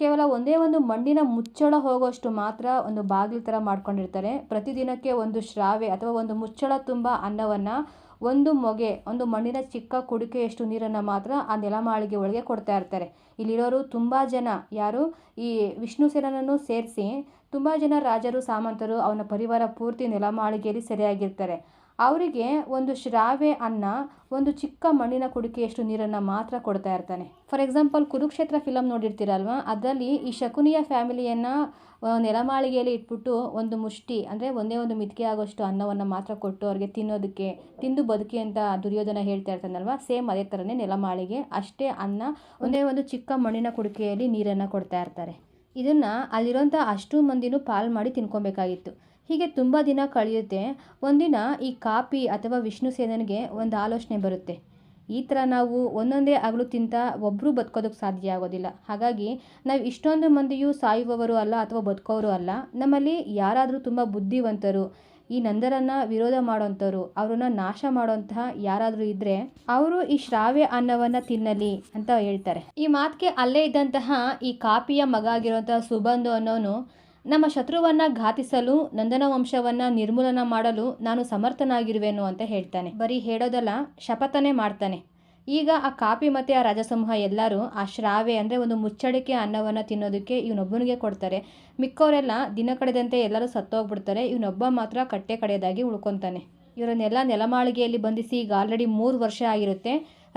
ಕೇವಲ ಒಂದೇ ಒಂದು ಮಣ್ಣಿನ ಮುಚ್ಚಳ ಹೋಗೋಷ್ಟು ಮಾತ್ರ ಒಂದು ಬಾಗಿಲು ಥರ ಮಾಡ್ಕೊಂಡಿರ್ತಾರೆ. ಪ್ರತಿದಿನಕ್ಕೆ ಒಂದು ಶ್ರಾವೆ ಅಥವಾ ಒಂದು ಮುಚ್ಚಳ ತುಂಬ ಅನ್ನವನ್ನು ಒಂದು ಮೊಗೆ, ಒಂದು ಮಣ್ಣಿನ ಚಿಕ್ಕ ಕುಡಿಕೆಯಷ್ಟು ನೀರನ್ನು ಮಾತ್ರ ಆ ನೆಲಮಾಳಿಗೆ ಒಳಗೆ ಕೊಡ್ತಾ ಇರ್ತಾರೆ. ಇಲ್ಲಿರೋರು ತುಂಬ ಜನ. ಯಾರು? ಈ ವಿಷ್ಣು ಸೇನನನ್ನು ಸೇರಿಸಿ ತುಂಬ ಜನ ರಾಜರು, ಸಾಮಂತರು ಅವನ ಪರಿವಾರ ಪೂರ್ತಿ ನೆಲಮಾಳಿಗೆಯಲ್ಲಿ ಸೆರೆಯಾಗಿರ್ತಾರೆ. ಅವರಿಗೆ ಒಂದು ಶ್ರಾವೆ ಅನ್ನ, ಒಂದು ಚಿಕ್ಕ ಮಣ್ಣಿನ ಕುಡಿಕೆಯಷ್ಟು ನೀರನ್ನು ಮಾತ್ರ ಕೊಡ್ತಾ ಇರ್ತಾನೆ. ಫಾರ್ ಎಕ್ಸಾಂಪಲ್ ಕುರುಕ್ಷೇತ್ರ ಫಿಲಮ್ ನೋಡಿರ್ತೀರಲ್ವ? ಅದರಲ್ಲಿ ಈ ಶಕುನಿಯ ಫ್ಯಾಮಿಲಿಯನ್ನು ನೆಲಮಾಳಿಗೆಯಲ್ಲಿ ಇಟ್ಬಿಟ್ಟು ಒಂದು ಮುಷ್ಟಿ, ಅಂದರೆ ಒಂದೇ ಒಂದು ಮಿತಿಗೆ ಆಗೋಷ್ಟು ಅನ್ನವನ್ನು ಮಾತ್ರ ಕೊಟ್ಟು ಅವ್ರಿಗೆ ತಿನ್ನೋದಕ್ಕೆ, ತಿಂದು ಬದುಕಿ ಅಂತ ದುರ್ಯೋಧನ ಹೇಳ್ತಾ ಇರ್ತಾನಲ್ವ? ಸೇಮ್ ಅದೇ ಥರನೇ ನೆಲಮಾಳಿಗೆ ಅಷ್ಟೇ ಅನ್ನ, ಒಂದೇ ಒಂದು ಚಿಕ್ಕ ಮಣ್ಣಿನ ಕುಡಿಕೆಯಲ್ಲಿ ನೀರನ್ನು ಕೊಡ್ತಾ ಇರ್ತಾರೆ. ಇದನ್ನು ಅಲ್ಲಿರೋಂಥ ಅಷ್ಟು ಮಂದಿನೂ ಪಾಲು ಮಾಡಿ ತಿನ್ಕೊಬೇಕಾಗಿತ್ತು. ಹೀಗೆ ತುಂಬ ದಿನ ಕಳೆಯುತ್ತೆ, ಒಂದಿನ ಈ ಕಾಪಿ ಅಥವಾ ವಿಷ್ಣು ಸೇನನಿಗೆ ಒಂದು ಆಲೋಚನೆ ಬರುತ್ತೆ. ಈ ಥರ ನಾವು ಒಂದೊಂದೇ ಅಗಲು ತಿಂತ ಒಬ್ಬರು ಬದುಕೋದಕ್ಕೆ ಸಾಧ್ಯ ಆಗೋದಿಲ್ಲ. ಹಾಗಾಗಿ ನಾವು ಇಷ್ಟೊಂದು ಮಂದಿಯೂ ಸಾಯುವವರು ಅಲ್ಲ ಅಥವಾ ಬದುಕೋರು ಅಲ್ಲ, ನಮ್ಮಲ್ಲಿ ಯಾರಾದರೂ ತುಂಬ ಬುದ್ಧಿವಂತರು, ಈ ನಂದರನ್ನು ವಿರೋಧ ಮಾಡೋಂಥವ್ರು, ಅವ್ರನ್ನ ನಾಶ ಮಾಡೋಂತಹ ಯಾರಾದರೂ ಇದ್ದರೆ ಅವರು ಈ ಶ್ರಾವ್ಯ ಅನ್ನವನ್ನು ತಿನ್ನಲಿ ಅಂತ ಹೇಳ್ತಾರೆ. ಈ ಮಾತಿಗೆ ಅಲ್ಲೇ ಇದ್ದಂತಹ ಈ ಕಾಪಿಯ ಮಗ ಆಗಿರುವಂತಹ ಸುಬಂಧು ಅನ್ನೋನು ನಮ್ಮ ಶತ್ರುವನ್ನ ಘಾತಿಸಲು ನಂದನ ವಂಶವನ್ನ ನಿರ್ಮೂಲನ ಮಾಡಲು ನಾನು ಸಮರ್ಥನಾಗಿರುವೆನು ಅಂತ ಹೇಳ್ತಾನೆ. ಬರೀ ಹೇಳೋದಲ್ಲ, ಶಪಥನೇ ಮಾಡ್ತಾನೆ. ಈಗ ಆ ಕಾಪಿ ಮತ್ತು ಆ ರಾಜಸಮೂಹ ಎಲ್ಲರೂ ಆ ಶ್ರಾವೆ ಅಂದರೆ ಒಂದು ಮುಚ್ಚಳಿಕೆ ಅನ್ನವನ್ನು ತಿನ್ನೋದಕ್ಕೆ ಇವನೊಬ್ಬನಿಗೆ ಕೊಡ್ತಾರೆ. ಮಿಕ್ಕವರೆಲ್ಲ ದಿನ ಕಳೆದಂತೆ ಎಲ್ಲರೂ ಸತ್ತೋಗ್ಬಿಡ್ತಾರೆ. ಇವನೊಬ್ಬ ಮಾತ್ರ ಕಟ್ಟೆ ಕಡೆಯದಾಗಿ ಉಳ್ಕೊತಾನೆ. ಇವರನ್ನೆಲ್ಲ ನೆಲಮಾಳಿಗೆಯಲ್ಲಿ ಬಂಧಿಸಿ ಈಗ ಆಲ್ರೆಡಿ ಮೂರು ವರ್ಷ ಆಗಿರುತ್ತೆ.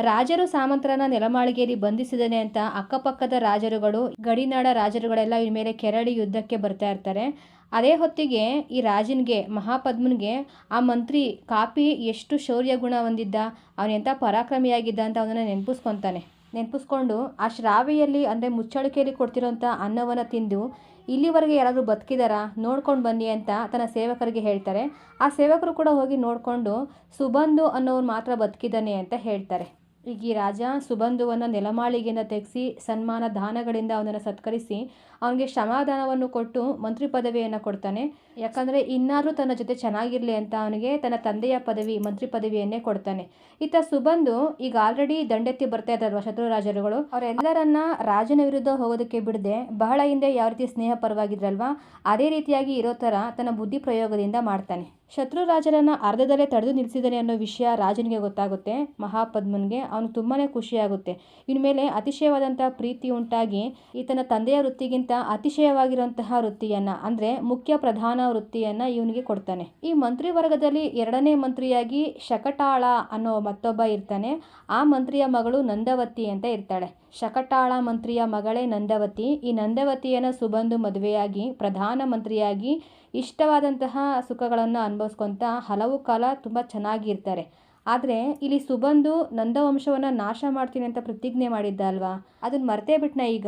ರಾಜರು ಸಾಮಂತರನ್ನ ನೆಲಮಾಳಿಗೆಯಲ್ಲಿ ಬಂಧಿಸಿದಾನೆ ಅಂತ ಅಕ್ಕಪಕ್ಕದ ರಾಜರುಗಳು, ಗಡಿನಾಡ ರಾಜರುಗಳೆಲ್ಲ ಇವ್ರ ಮೇಲೆ ಕೆರಳಿ ಯುದ್ಧಕ್ಕೆ ಬರ್ತಾ ಇರ್ತಾರೆ. ಅದೇ ಹೊತ್ತಿಗೆ ಈ ರಾಜನಿಗೆ, ಮಹಾಪದ್ಮನ್ಗೆ ಆ ಮಂತ್ರಿ ಕಾಪಿ ಎಷ್ಟು ಶೌರ್ಯ ಗುಣ ಹೊಂದಿದ್ದ, ಅವನು ಎಂಥ ಪರಾಕ್ರಮಿಯಾಗಿದ್ದ ಅಂತ ಅವನನ್ನು ನೆನಪಿಸ್ಕೊತಾನೆ. ನೆನಪಿಸ್ಕೊಂಡು ಆ ಶ್ರಾವಿಯಲ್ಲಿ ಅಂದರೆ ಮುಚ್ಚಳಿಕೆಯಲ್ಲಿ ಕೊಡ್ತಿರೋಂಥ ಅನ್ನವನ್ನು ತಿಂದು ಇಲ್ಲಿವರೆಗೆ ಯಾರಾದರೂ ಬದುಕಿದಾರಾ, ನೋಡ್ಕೊಂಡು ಬನ್ನಿ ಅಂತ ತನ್ನ ಸೇವಕರಿಗೆ ಹೇಳ್ತಾರೆ. ಆ ಸೇವಕರು ಕೂಡ ಹೋಗಿ ನೋಡಿಕೊಂಡು ಸುಬಂಧು ಅನ್ನೋರು ಮಾತ್ರ ಬದುಕಿದ್ದಾನೆ ಅಂತ ಹೇಳ್ತಾರೆ. ಈ ರಾಜ ಸುಬಂಧುವನ್ನು ನೆಲಮಾಳಿಗೆಯಿಂದ ತೆಗೆಸಿ ಸನ್ಮಾನ ದಾನಗಳಿಂದ ಅವನನ್ನು ಸತ್ಕರಿಸಿ ಅವನಿಗೆ ಕ್ಷಮಾದಾನವನ್ನು ಕೊಟ್ಟು ಮಂತ್ರಿ ಪದವಿಯನ್ನು ಕೊಡ್ತಾನೆ. ಯಾಕಂದರೆ ಇನ್ನಾದರೂ ತನ್ನ ಜೊತೆ ಚೆನ್ನಾಗಿರಲಿ ಅಂತ ಅವನಿಗೆ ತನ್ನ ತಂದೆಯ ಪದವಿ, ಮಂತ್ರಿ ಪದವಿಯನ್ನೇ ಕೊಡ್ತಾನೆ. ಈತ ಸುಬಂಧು ಈಗ ಆಲ್ರೆಡಿ ದಂಡೆತ್ತಿ ಬರ್ತಾ ಇದ್ದಾರಲ್ವ ಶತ್ರು ರಾಜರುಗಳು. ಅವರೆಲ್ಲರನ್ನ ರಾಜನ ವಿರುದ್ಧ ಹೋಗೋದಕ್ಕೆ ಬಿಡದೆ ಬಹಳ ಹಿಂದೆ ಯಾವ ರೀತಿ ಸ್ನೇಹ ಪರವಾಗಿದ್ರಲ್ವಾ, ಅದೇ ರೀತಿಯಾಗಿ ಇರೋ ಥರ ತನ್ನ ಬುದ್ಧಿ ಪ್ರಯೋಗದಿಂದ ಮಾಡ್ತಾನೆ. ಶತ್ರು ರಾಜರನ್ನ ಅರ್ಧದಲ್ಲೇ ತಡೆದು ನಿಲ್ಲಿಸಿದ್ದಾನೆ ಅನ್ನೋ ವಿಷಯ ರಾಜನಿಗೆ ಗೊತ್ತಾಗುತ್ತೆ. ಮಹಾಪದ್ಮನ್ಗೆ ಅವನು ತುಂಬಾ ಖುಷಿಯಾಗುತ್ತೆ. ಇನ್ಮೇಲೆ ಮೇಲೆ ಅತಿಶಯವಾದಂತಹ ಪ್ರೀತಿ ಉಂಟಾಗಿ ಈತನ ತಂದೆಯ ವೃತ್ತಿಗಿಂತ ಅತಿಶಯವಾಗಿರುವಂತಹ ವೃತ್ತಿಯನ್ನು, ಅಂದ್ರೆ ಮುಖ್ಯ ಪ್ರಧಾನ ವೃತ್ತಿಯನ್ನು ಇವನಿಗೆ ಕೊಡ್ತಾನೆ. ಈ ಮಂತ್ರಿ ವರ್ಗದಲ್ಲಿ ಎರಡನೇ ಮಂತ್ರಿಯಾಗಿ ಶಕಟಾಳ ಅನ್ನೋ ಮತ್ತೊಬ್ಬ ಇರ್ತಾನೆ. ಆ ಮಂತ್ರಿಯ ಮಗಳು ನಂದವತಿ ಅಂತ ಇರ್ತಾಳೆ. ಶಕಟಾಳ ಮಂತ್ರಿಯ ಮಗಳೇ ನಂದವತಿ. ಈ ನಂದವತಿಯನ್ನು ಸುಬಂಧು ಮದುವೆಯಾಗಿ ಪ್ರಧಾನ ಮಂತ್ರಿಯಾಗಿ ಇಷ್ಟವಾದಂತಹ ಸುಖಗಳನ್ನು ಅನುಭವಿಸ್ಕೊತ ಹಲವು ಕಾಲ ತುಂಬ ಚೆನ್ನಾಗಿರ್ತಾರೆ. ಆದರೆ ಇಲ್ಲಿ ಸುಬಂಧು ನಂದವಂಶವನ್ನು ನಾಶ ಮಾಡ್ತೀನಿ ಅಂತ ಪ್ರತಿಜ್ಞೆ ಮಾಡಿದ್ದ ಅಲ್ವಾ? ಅದನ್ನು ಮರ್ತೇ ಬಿಟ್ನ ಈಗ?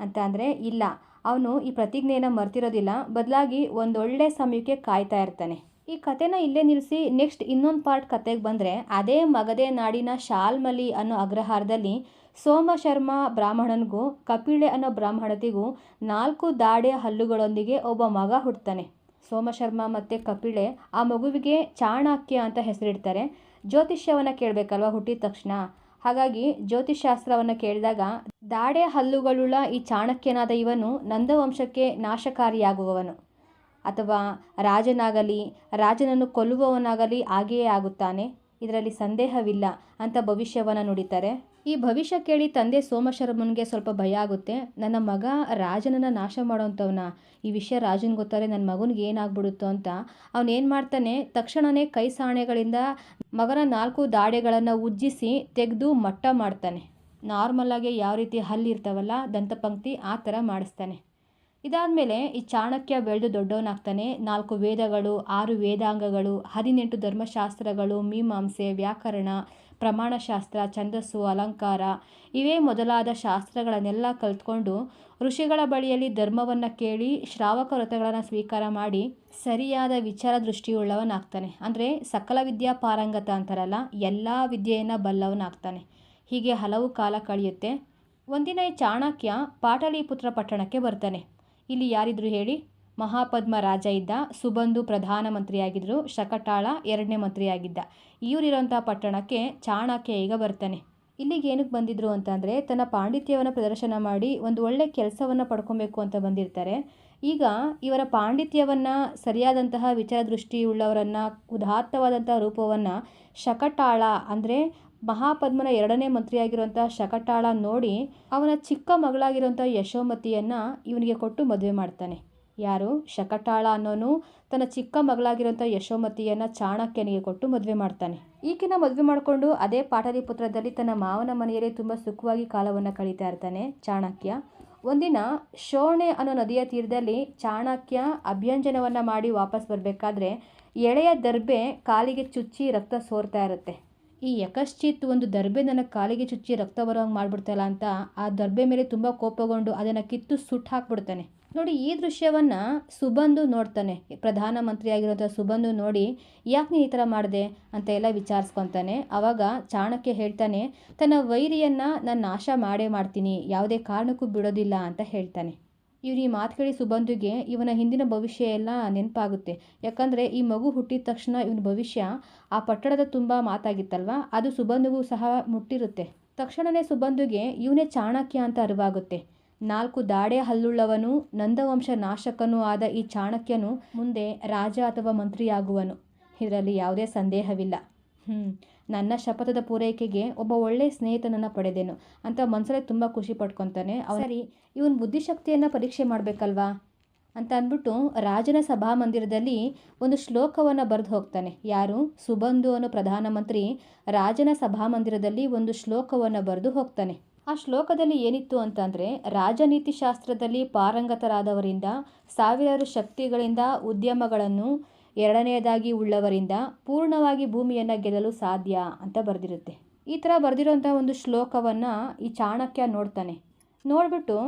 ಅಂತ ಅಂದರೆ ಇಲ್ಲ. ಅವನು ಈ ಪ್ರತಿಜ್ಞೆಯನ್ನು ಮರ್ತಿರೋದಿಲ್ಲ. ಬದಲಾಗಿ ಒಂದೊಳ್ಳೆ ಸಮಯಕ್ಕೆ ಕಾಯ್ತಾ ಇರ್ತಾನೆ. ಈ ಕಥೆನ ಇಲ್ಲೇ ನಿಲ್ಲಿಸಿ ನೆಕ್ಸ್ಟ್ ಇನ್ನೊಂದು ಪಾರ್ಟ್ ಕತೆಗೆ ಬಂದರೆ ಅದೇ ಮಗದೆ ನಾಡಿನ ಶಾಲ್ಮಲಿ ಅನ್ನೋ ಅಗ್ರಹಾರದಲ್ಲಿ ಸೋಮಶರ್ಮ ಬ್ರಾಹ್ಮಣನಿಗೂ, ಕಪಿಳೆ ಅನ್ನೋ ಬ್ರಾಹ್ಮಣತಿಗೂ ನಾಲ್ಕು ದಾಡೆ ಹಲ್ಲುಗಳೊಂದಿಗೆ ಒಬ್ಬ ಮಗ ಹುಡ್ತಾನೆ ಸೋಮಶರ್ಮ ಮತ್ತು ಕಪಿಳೆ ಆ ಮಗುವಿಗೆ ಚಾಣಕ್ಯ ಅಂತ ಹೆಸರಿಡ್ತಾರೆ. ಜ್ಯೋತಿಷ್ಯವನ್ನು ಕೇಳಬೇಕಲ್ವ ಹುಟ್ಟಿದ ತಕ್ಷಣ? ಹಾಗಾಗಿ ಜ್ಯೋತಿಷಾಸ್ತ್ರವನ್ನು ಕೇಳಿದಾಗ ದಾಡೆ ಹಲ್ಲುಗಳುಳ್ಳ ಈ ಚಾಣಕ್ಯನಾದ ಇವನು ನಂದವಂಶಕ್ಕೆ ನಾಶಕಾರಿಯಾಗುವವನು. ಅಥವಾ ರಾಜನಾಗಲಿ, ರಾಜನನ್ನು ಕೊಲ್ಲುವವನಾಗಲಿ ಹಾಗೆಯೇ ಆಗುತ್ತಾನೆ. ಇದರಲ್ಲಿ ಸಂದೇಹವಿಲ್ಲ ಅಂತ ಭವಿಷ್ಯವನ್ನು ನುಡಿತಾರೆ. ಈ ಭವಿಷ್ಯ ಕೇಳಿ ತಂದೆ ಸೋಮಶರ್ಮನಿಗೆ ಸ್ವಲ್ಪ ಭಯ ಆಗುತ್ತೆ. ನನ್ನ ಮಗ ರಾಜನನ್ನು ನಾಶ ಮಾಡೋವಂಥವನ ಈ ವಿಷಯ ರಾಜನ್ ಗೊತ್ತಾರೆ ನನ್ನ ಮಗನಿಗೆ ಏನಾಗ್ಬಿಡುತ್ತೋ ಅಂತ ಅವನೇನು ಮಾಡ್ತಾನೆ ತಕ್ಷಣವೇ ಕೈ ಸಾಣೆಗಳಿಂದ ಮಗನ ನಾಲ್ಕು ದಾಡೆಗಳನ್ನು ಉಜ್ಜಿಸಿ ತೆಗೆದು ಮಟ್ಟ ಮಾಡ್ತಾನೆ. ನಾರ್ಮಲಾಗಿ ಯಾವ ರೀತಿ ಹಲ್ಲಿರ್ತಾವಲ್ಲ ದಂತಪಂಕ್ತಿ ಆ ಥರ ಮಾಡಿಸ್ತಾನೆ. ಇದಾದಮೇಲೆ ಈ ಚಾಣಕ್ಯ ಬೆಳೆದು ದೊಡ್ಡವನಾಗ್ತಾನೆ. ನಾಲ್ಕು ವೇದಗಳು, ಆರು ವೇದಾಂಗಗಳು, ಹದಿನೆಂಟು ಧರ್ಮಶಾಸ್ತ್ರಗಳು, ಮೀಮಾಂಸೆ, ವ್ಯಾಕರಣ ಪ್ರಮಾಣಶಾಸ್ತ್ರ, ಛಂದಸ್ಸು, ಅಲಂಕಾರ ಇವೇ ಮೊದಲಾದ ಶಾಸ್ತ್ರಗಳನ್ನೆಲ್ಲ ಕಲ್ತ್ಕೊಂಡು ಋಷಿಗಳ ಬಳಿಯಲ್ಲಿ ಧರ್ಮವನ್ನು ಕೇಳಿ ಶ್ರಾವಕ ವ್ರತಗಳನ್ನು ಸ್ವೀಕಾರ ಮಾಡಿ ಸರಿಯಾದ ವಿಚಾರ ದೃಷ್ಟಿಯುಳ್ಳವನಾಗ್ತಾನೆ. ಅಂದರೆ ಸಕಲ ವಿದ್ಯಾ ಪಾರಂಗತ ಅಂತಾರಲ್ಲ, ಎಲ್ಲ ವಿದ್ಯೆಯನ್ನು ಬಲ್ಲವನಾಗ್ತಾನೆ. ಹೀಗೆ ಹಲವು ಕಾಲ ಕಳೆಯುತ್ತೆ. ಒಂದಿನ ಚಾಣಕ್ಯ ಪಾಟಲಿಪುತ್ರ ಪಟ್ಟಣಕ್ಕೆ ಬರ್ತಾನೆ. ಇಲ್ಲಿ ಯಾರಿದ್ರು ಹೇಳಿ? ಮಹಾಪದ್ಮ ರಾಜ ಇದ್ದ, ಸುಬಂಧು ಪ್ರಧಾನಮಂತ್ರಿಯಾಗಿದ್ದರು ಶಕಟಾಳ ಎರಡನೇ ಮಂತ್ರಿಯಾಗಿದ್ದ. ಇವರಿರೋಂಥ ಪಟ್ಟಣಕ್ಕೆ ಚಾಣಕ್ಯ ಈಗ ಬರ್ತಾನೆ. ಇಲ್ಲಿಗೆ ಏನಕ್ಕೆ ಬಂದಿದ್ರು ಅಂತಂದರೆ ತನ್ನ ಪಾಂಡಿತ್ಯವನ್ನು ಪ್ರದರ್ಶನ ಮಾಡಿ ಒಂದು ಒಳ್ಳೆ ಕೆಲಸವನ್ನು ಪಡ್ಕೊಬೇಕು ಅಂತ ಬಂದಿರ್ತಾರೆ. ಈಗ ಇವರ ಪಾಂಡಿತ್ಯವನ್ನು ಸರಿಯಾದಂತಹ ವಿಚಾರ ದೃಷ್ಟಿಯುಳ್ಳವರನ್ನು ಉದಾತ್ತವಾದಂತಹ ರೂಪವನ್ನು ಶಕಟಾಳ ಅಂದರೆ ಮಹಾಪದ್ಮನ ಎರಡನೇ ಮಂತ್ರಿಯಾಗಿರುವಂಥ ಶಕಟಾಳ ನೋಡಿ ಅವನ ಚಿಕ್ಕ ಮಗಳಾಗಿರುವಂಥ ಯಶೋಮತಿಯನ್ನು ಇವನಿಗೆ ಕೊಟ್ಟು ಮದುವೆ ಮಾಡ್ತಾನೆ. ಯಾರು? ಶಕಟಾಳ ಅನ್ನೋನು ತನ್ನ ಚಿಕ್ಕ ಮಗಳಾಗಿರುವಂಥ ಯಶೋಮತಿಯನ್ನು ಚಾಣಕ್ಯನಿಗೆ ಕೊಟ್ಟು ಮದುವೆ ಮಾಡ್ತಾನೆ. ಈಕಿನ ಮದುವೆ ಮಾಡಿಕೊಂಡು ಅದೇ ಪಾಟಲಿಪುತ್ರದಲ್ಲಿ ತನ್ನ ಮಾವನ ಮನೆಯಲ್ಲಿ ತುಂಬ ಸುಖವಾಗಿ ಕಾಲವನ್ನು ಕಳೀತಾ ಇರ್ತಾನೆ ಚಾಣಕ್ಯ. ಒಂದಿನ ಶೋಣೆ ಅನ್ನೋ ನದಿಯ ತೀರದಲ್ಲಿ ಚಾಣಕ್ಯ ಅಭ್ಯಂಜನವನ್ನು ಮಾಡಿ ವಾಪಸ್ ಬರಬೇಕಾದ್ರೆ ಎಳೆಯ ದರ್ಬೆ ಕಾಲಿಗೆ ಚುಚ್ಚಿ ರಕ್ತ ಸೋರ್ತಾ ಇರುತ್ತೆ. ಈ ಯಕಶ್ಚಿತ್ ಒಂದು ದರ್ಬೆ ನನ್ನ ಕಾಲಿಗೆ ಚುಚ್ಚಿ ರಕ್ತ ಬರೋ ಹಂಗೆ ಮಾಡಿಬಿಡ್ತಲ್ಲ ಅಂತ ಆ ದರ್ಬೆ ಮೇಲೆ ತುಂಬ ಕೋಪಗೊಂಡು ಅದನ್ನು ಕಿತ್ತು ಸುಟ್ಟು ಹಾಕ್ಬಿಡ್ತಾನೆ ನೋಡಿ, ಈ ದೃಶ್ಯವನ್ನು ಸುಬಂಧು ನೋಡ್ತಾನೆ. ಪ್ರಧಾನಮಂತ್ರಿ ಆಗಿರುವಂಥ ಸುಬಂಧು ನೋಡಿ ಯಾಕೆ ನೀನು ಈ ಥರ ಮಾಡಿದೆ ಅಂತ ಎಲ್ಲ ವಿಚಾರಿಸ್ಕೊತಾನೆ. ಆವಾಗ ಚಾಣಕ್ಯ ಹೇಳ್ತಾನೆ, ತನ್ನ ವೈರಿಯನ್ನು ನಾನು ನಾಶ ಮಾಡೇ ಮಾಡ್ತೀನಿ, ಯಾವುದೇ ಕಾರಣಕ್ಕೂ ಬಿಡೋದಿಲ್ಲ ಅಂತ ಹೇಳ್ತಾನೆ. ಇವ್ರು ಈ ಮಾತು ಕೇಳಿ ಸುಬಂಧುಗೆ ಇವನ ಹಿಂದಿನ ಭವಿಷ್ಯ ಎಲ್ಲ ನೆನಪಾಗುತ್ತೆ. ಯಾಕಂದರೆ ಈ ಮಗು ಹುಟ್ಟಿದ ತಕ್ಷಣ ಇವನ ಭವಿಷ್ಯ ಆ ಪಟ್ಟಣದ ತುಂಬ ಮಾತಾಗಿತ್ತಲ್ವ? ಅದು ಸುಬಂಧುಗೂ ಸಹ ಮುಟ್ಟಿರುತ್ತೆ. ತಕ್ಷಣವೇ ಸುಬಂಧುಗೆ ಇವನೇ ಚಾಣಕ್ಯ ಅಂತ ಅರಿವಾಗುತ್ತೆ. ನಾಲ್ಕು ದಾಡೆ ಹಲ್ಲುಳ್ಳವನು, ನಂದವಂಶ ನಾಶಕನೂ ಆದ ಈ ಚಾಣಕ್ಯನು ಮುಂದೆ ರಾಜ ಅಥವಾ ಮಂತ್ರಿಯಾಗುವನು. ಇದರಲ್ಲಿ ಯಾವುದೇ ಸಂದೇಹವಿಲ್ಲ. ಹ್ಞೂ ನನ್ನ ಶಪಥದ ಪೂರೈಕೆಗೆ ಒಬ್ಬ ಒಳ್ಳೆ ಸ್ನೇಹಿತನನ್ನು ಪಡೆದೆನು. ಅಂತ ಮನಸಲ್ಲೇ ತುಂಬ ಖುಷಿ ಪಡ್ಕೊತಾನೆ ಸರಿ, ಇವನ್ ಬುದ್ಧಿಶಕ್ತಿಯನ್ನು ಪರೀಕ್ಷೆ ಮಾಡಬೇಕಲ್ವಾ? ಅಂತ ಅಂದ್ಬಿಟ್ಟು ರಾಜನ ಸಭಾಮಂದಿರದಲ್ಲಿ ಒಂದು ಶ್ಲೋಕವನ್ನು ಬರೆದು ಹೋಗ್ತಾನೆ. ಯಾರು? ಸುಬಂಧು ಅನ್ನೋ ಪ್ರಧಾನಮಂತ್ರಿ ರಾಜನ ಸಭಾಮಂದಿರದಲ್ಲಿ ಒಂದು ಶ್ಲೋಕವನ್ನು ಬರೆದು ಹೋಗ್ತಾನೆ. ಆ ಶ್ಲೋಕದಲ್ಲಿ ಏನಿತ್ತು ಅಂತಂದರೆ ರಾಜನೀತಿ ಶಾಸ್ತ್ರದಲ್ಲಿ ಪಾರಂಗತರಾದವರಿಂದ, ಸಾವಿರಾರು ಶಕ್ತಿಗಳಿಂದ ಉದ್ಯಮಗಳನ್ನು ಎರಡನೆಯದಾಗಿ ಉಳ್ಳವರಿಂದ ಪೂರ್ಣವಾಗಿ ಭೂಮಿಯನ್ನು ಗೆಲ್ಲಲು ಸಾಧ್ಯ ಅಂತ ಬರೆದಿರುತ್ತೆ. ಈ ಥರ ಬರೆದಿರೋಂಥ ಒಂದು ಶ್ಲೋಕವನ್ನು ಈ ಚಾಣಕ್ಯ ನೋಡ್ತಾನೆ. ನೋಡಿಬಿಟ್ಟು,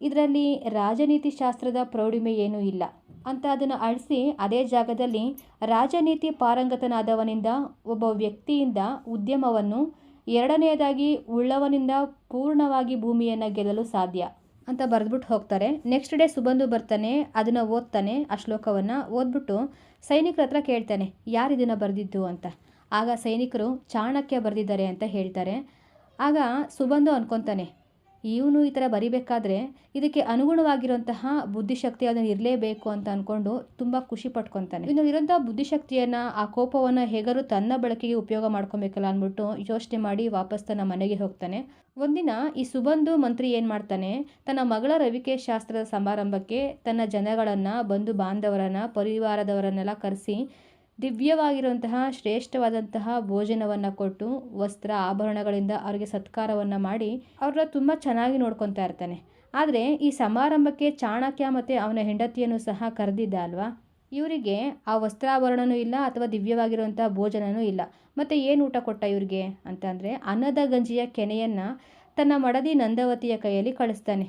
ಇದರಲ್ಲಿ ರಾಜನೀತಿ ಶಾಸ್ತ್ರದ ಪ್ರೌಢಿಮೆ ಏನೂ ಇಲ್ಲ ಅಂತ ಅದನ್ನು ಅಳಿಸಿ ಅದೇ ಜಾಗದಲ್ಲಿ ರಾಜನೀತಿ ಪಾರಂಗತನಾದವನಿಂದ ಒಬ್ಬ ವ್ಯಕ್ತಿಯಿಂದ ಉದ್ಯಮವನ್ನು ಎರಡನೆಯದಾಗಿ, ಉಳ್ಳವನಿಂದ ಪೂರ್ಣವಾಗಿ ಭೂಮಿಯನ್ನು ಗೆಲ್ಲಲು ಸಾಧ್ಯ ಅಂತ ಬರೆದ್ಬಿಟ್ಟು ಹೋಗ್ತಾರೆ. ನೆಕ್ಸ್ಟ್ ಡೇ ಸುಬಂಧು ಬರ್ತಾನೆ, ಅದನ್ನು ಓದ್ತಾನೆ, ಆ ಶ್ಲೋಕವನ್ನು ಓದ್ಬಿಟ್ಟು ಸೈನಿಕರ ಹತ್ರ ಕೇಳ್ತಾನೆ, ಯಾರು ಇದನ್ನು ಬರೆದಿದ್ದು? ಅಂತ. ಆಗ ಸೈನಿಕರು, ಚಾಣಕ್ಯ ಬರೆದಿದ್ದಾರೆ ಅಂತ ಹೇಳ್ತಾರೆ. ಆಗ ಸುಬಂಧು ಅನ್ಕೊತಾನೆ ಇವನು ಈ ಥರ ಬರಿಬೇಕಾದ್ರೆ ಇದಕ್ಕೆ ಅನುಗುಣವಾಗಿರುವಂತಹ ಬುದ್ಧಿಶಕ್ತಿ ಅದನ್ನು ಇರಲೇಬೇಕು ಅಂತ ಅಂದ್ಕೊಂಡು ತುಂಬ ಖುಷಿ ಪಟ್ಕೊತಾನೆ. ಇನ್ನು ಇರೋಂಥ ಬುದ್ಧಿಶಕ್ತಿಯನ್ನು, ಆ ಕೋಪವನ್ನು ಹೇಗಾದ್ರೂ ತನ್ನ ಬಳಕೆಗೆ ಉಪಯೋಗ ಮಾಡ್ಕೊಬೇಕಲ್ಲ ಅಂದ್ಬಿಟ್ಟು ಯೋಚನೆ ಮಾಡಿ ವಾಪಸ್ ತನ್ನ ಮನೆಗೆ ಹೋಗ್ತಾನೆ. ಒಂದಿನ ಈ ಸುಬಂಧು ಮಂತ್ರಿ ಏನು ಮಾಡ್ತಾನೆ, ತನ್ನ ಮಗಳ ರವಿಕೆ ಶಾಸ್ತ್ರದ ಸಮಾರಂಭಕ್ಕೆ ತನ್ನ ಜನಗಳನ್ನು, ಬಂಧು ಬಾಂಧವರನ್ನು, ಪರಿವಾರದವರನ್ನೆಲ್ಲ ಕರೆಸಿ ದಿವ್ಯವಾಗಿರುವಂತಹ ಶ್ರೇಷ್ಠವಾದಂತಹ ಭೋಜನವನ್ನು ಕೊಟ್ಟು ವಸ್ತ್ರ ಆಭರಣಗಳಿಂದ ಅವರಿಗೆ ಸತ್ಕಾರವನ್ನು ಮಾಡಿ ಅವ್ರನ್ನ ತುಂಬ ಚೆನ್ನಾಗಿ ನೋಡ್ಕೊತಾ ಇರ್ತಾನೆ. ಆದರೆ ಈ ಸಮಾರಂಭಕ್ಕೆ ಚಾಣಕ್ಯ ಮತ್ತು ಅವನ ಹೆಂಡತಿಯನ್ನು ಸಹ ಕರೆದಿದ್ದ ಅಲ್ವಾ? ಇವರಿಗೆ ಆ ವಸ್ತ್ರಾಭರಣನೂ ಇಲ್ಲ ಅಥವಾ ದಿವ್ಯವಾಗಿರುವಂಥ ಭೋಜನನೂ ಇಲ್ಲ. ಮತ್ತು ಏನು ಊಟ ಕೊಟ್ಟ ಇವರಿಗೆ ಅಂತಂದರೆ ಅನ್ನದ ಗಂಜಿಯ ಕೆನೆಯನ್ನು ತನ್ನ ಮಡದಿ ನಂದವತಿಯ ಕೈಯಲ್ಲಿ ಕಳಿಸ್ತಾನೆ.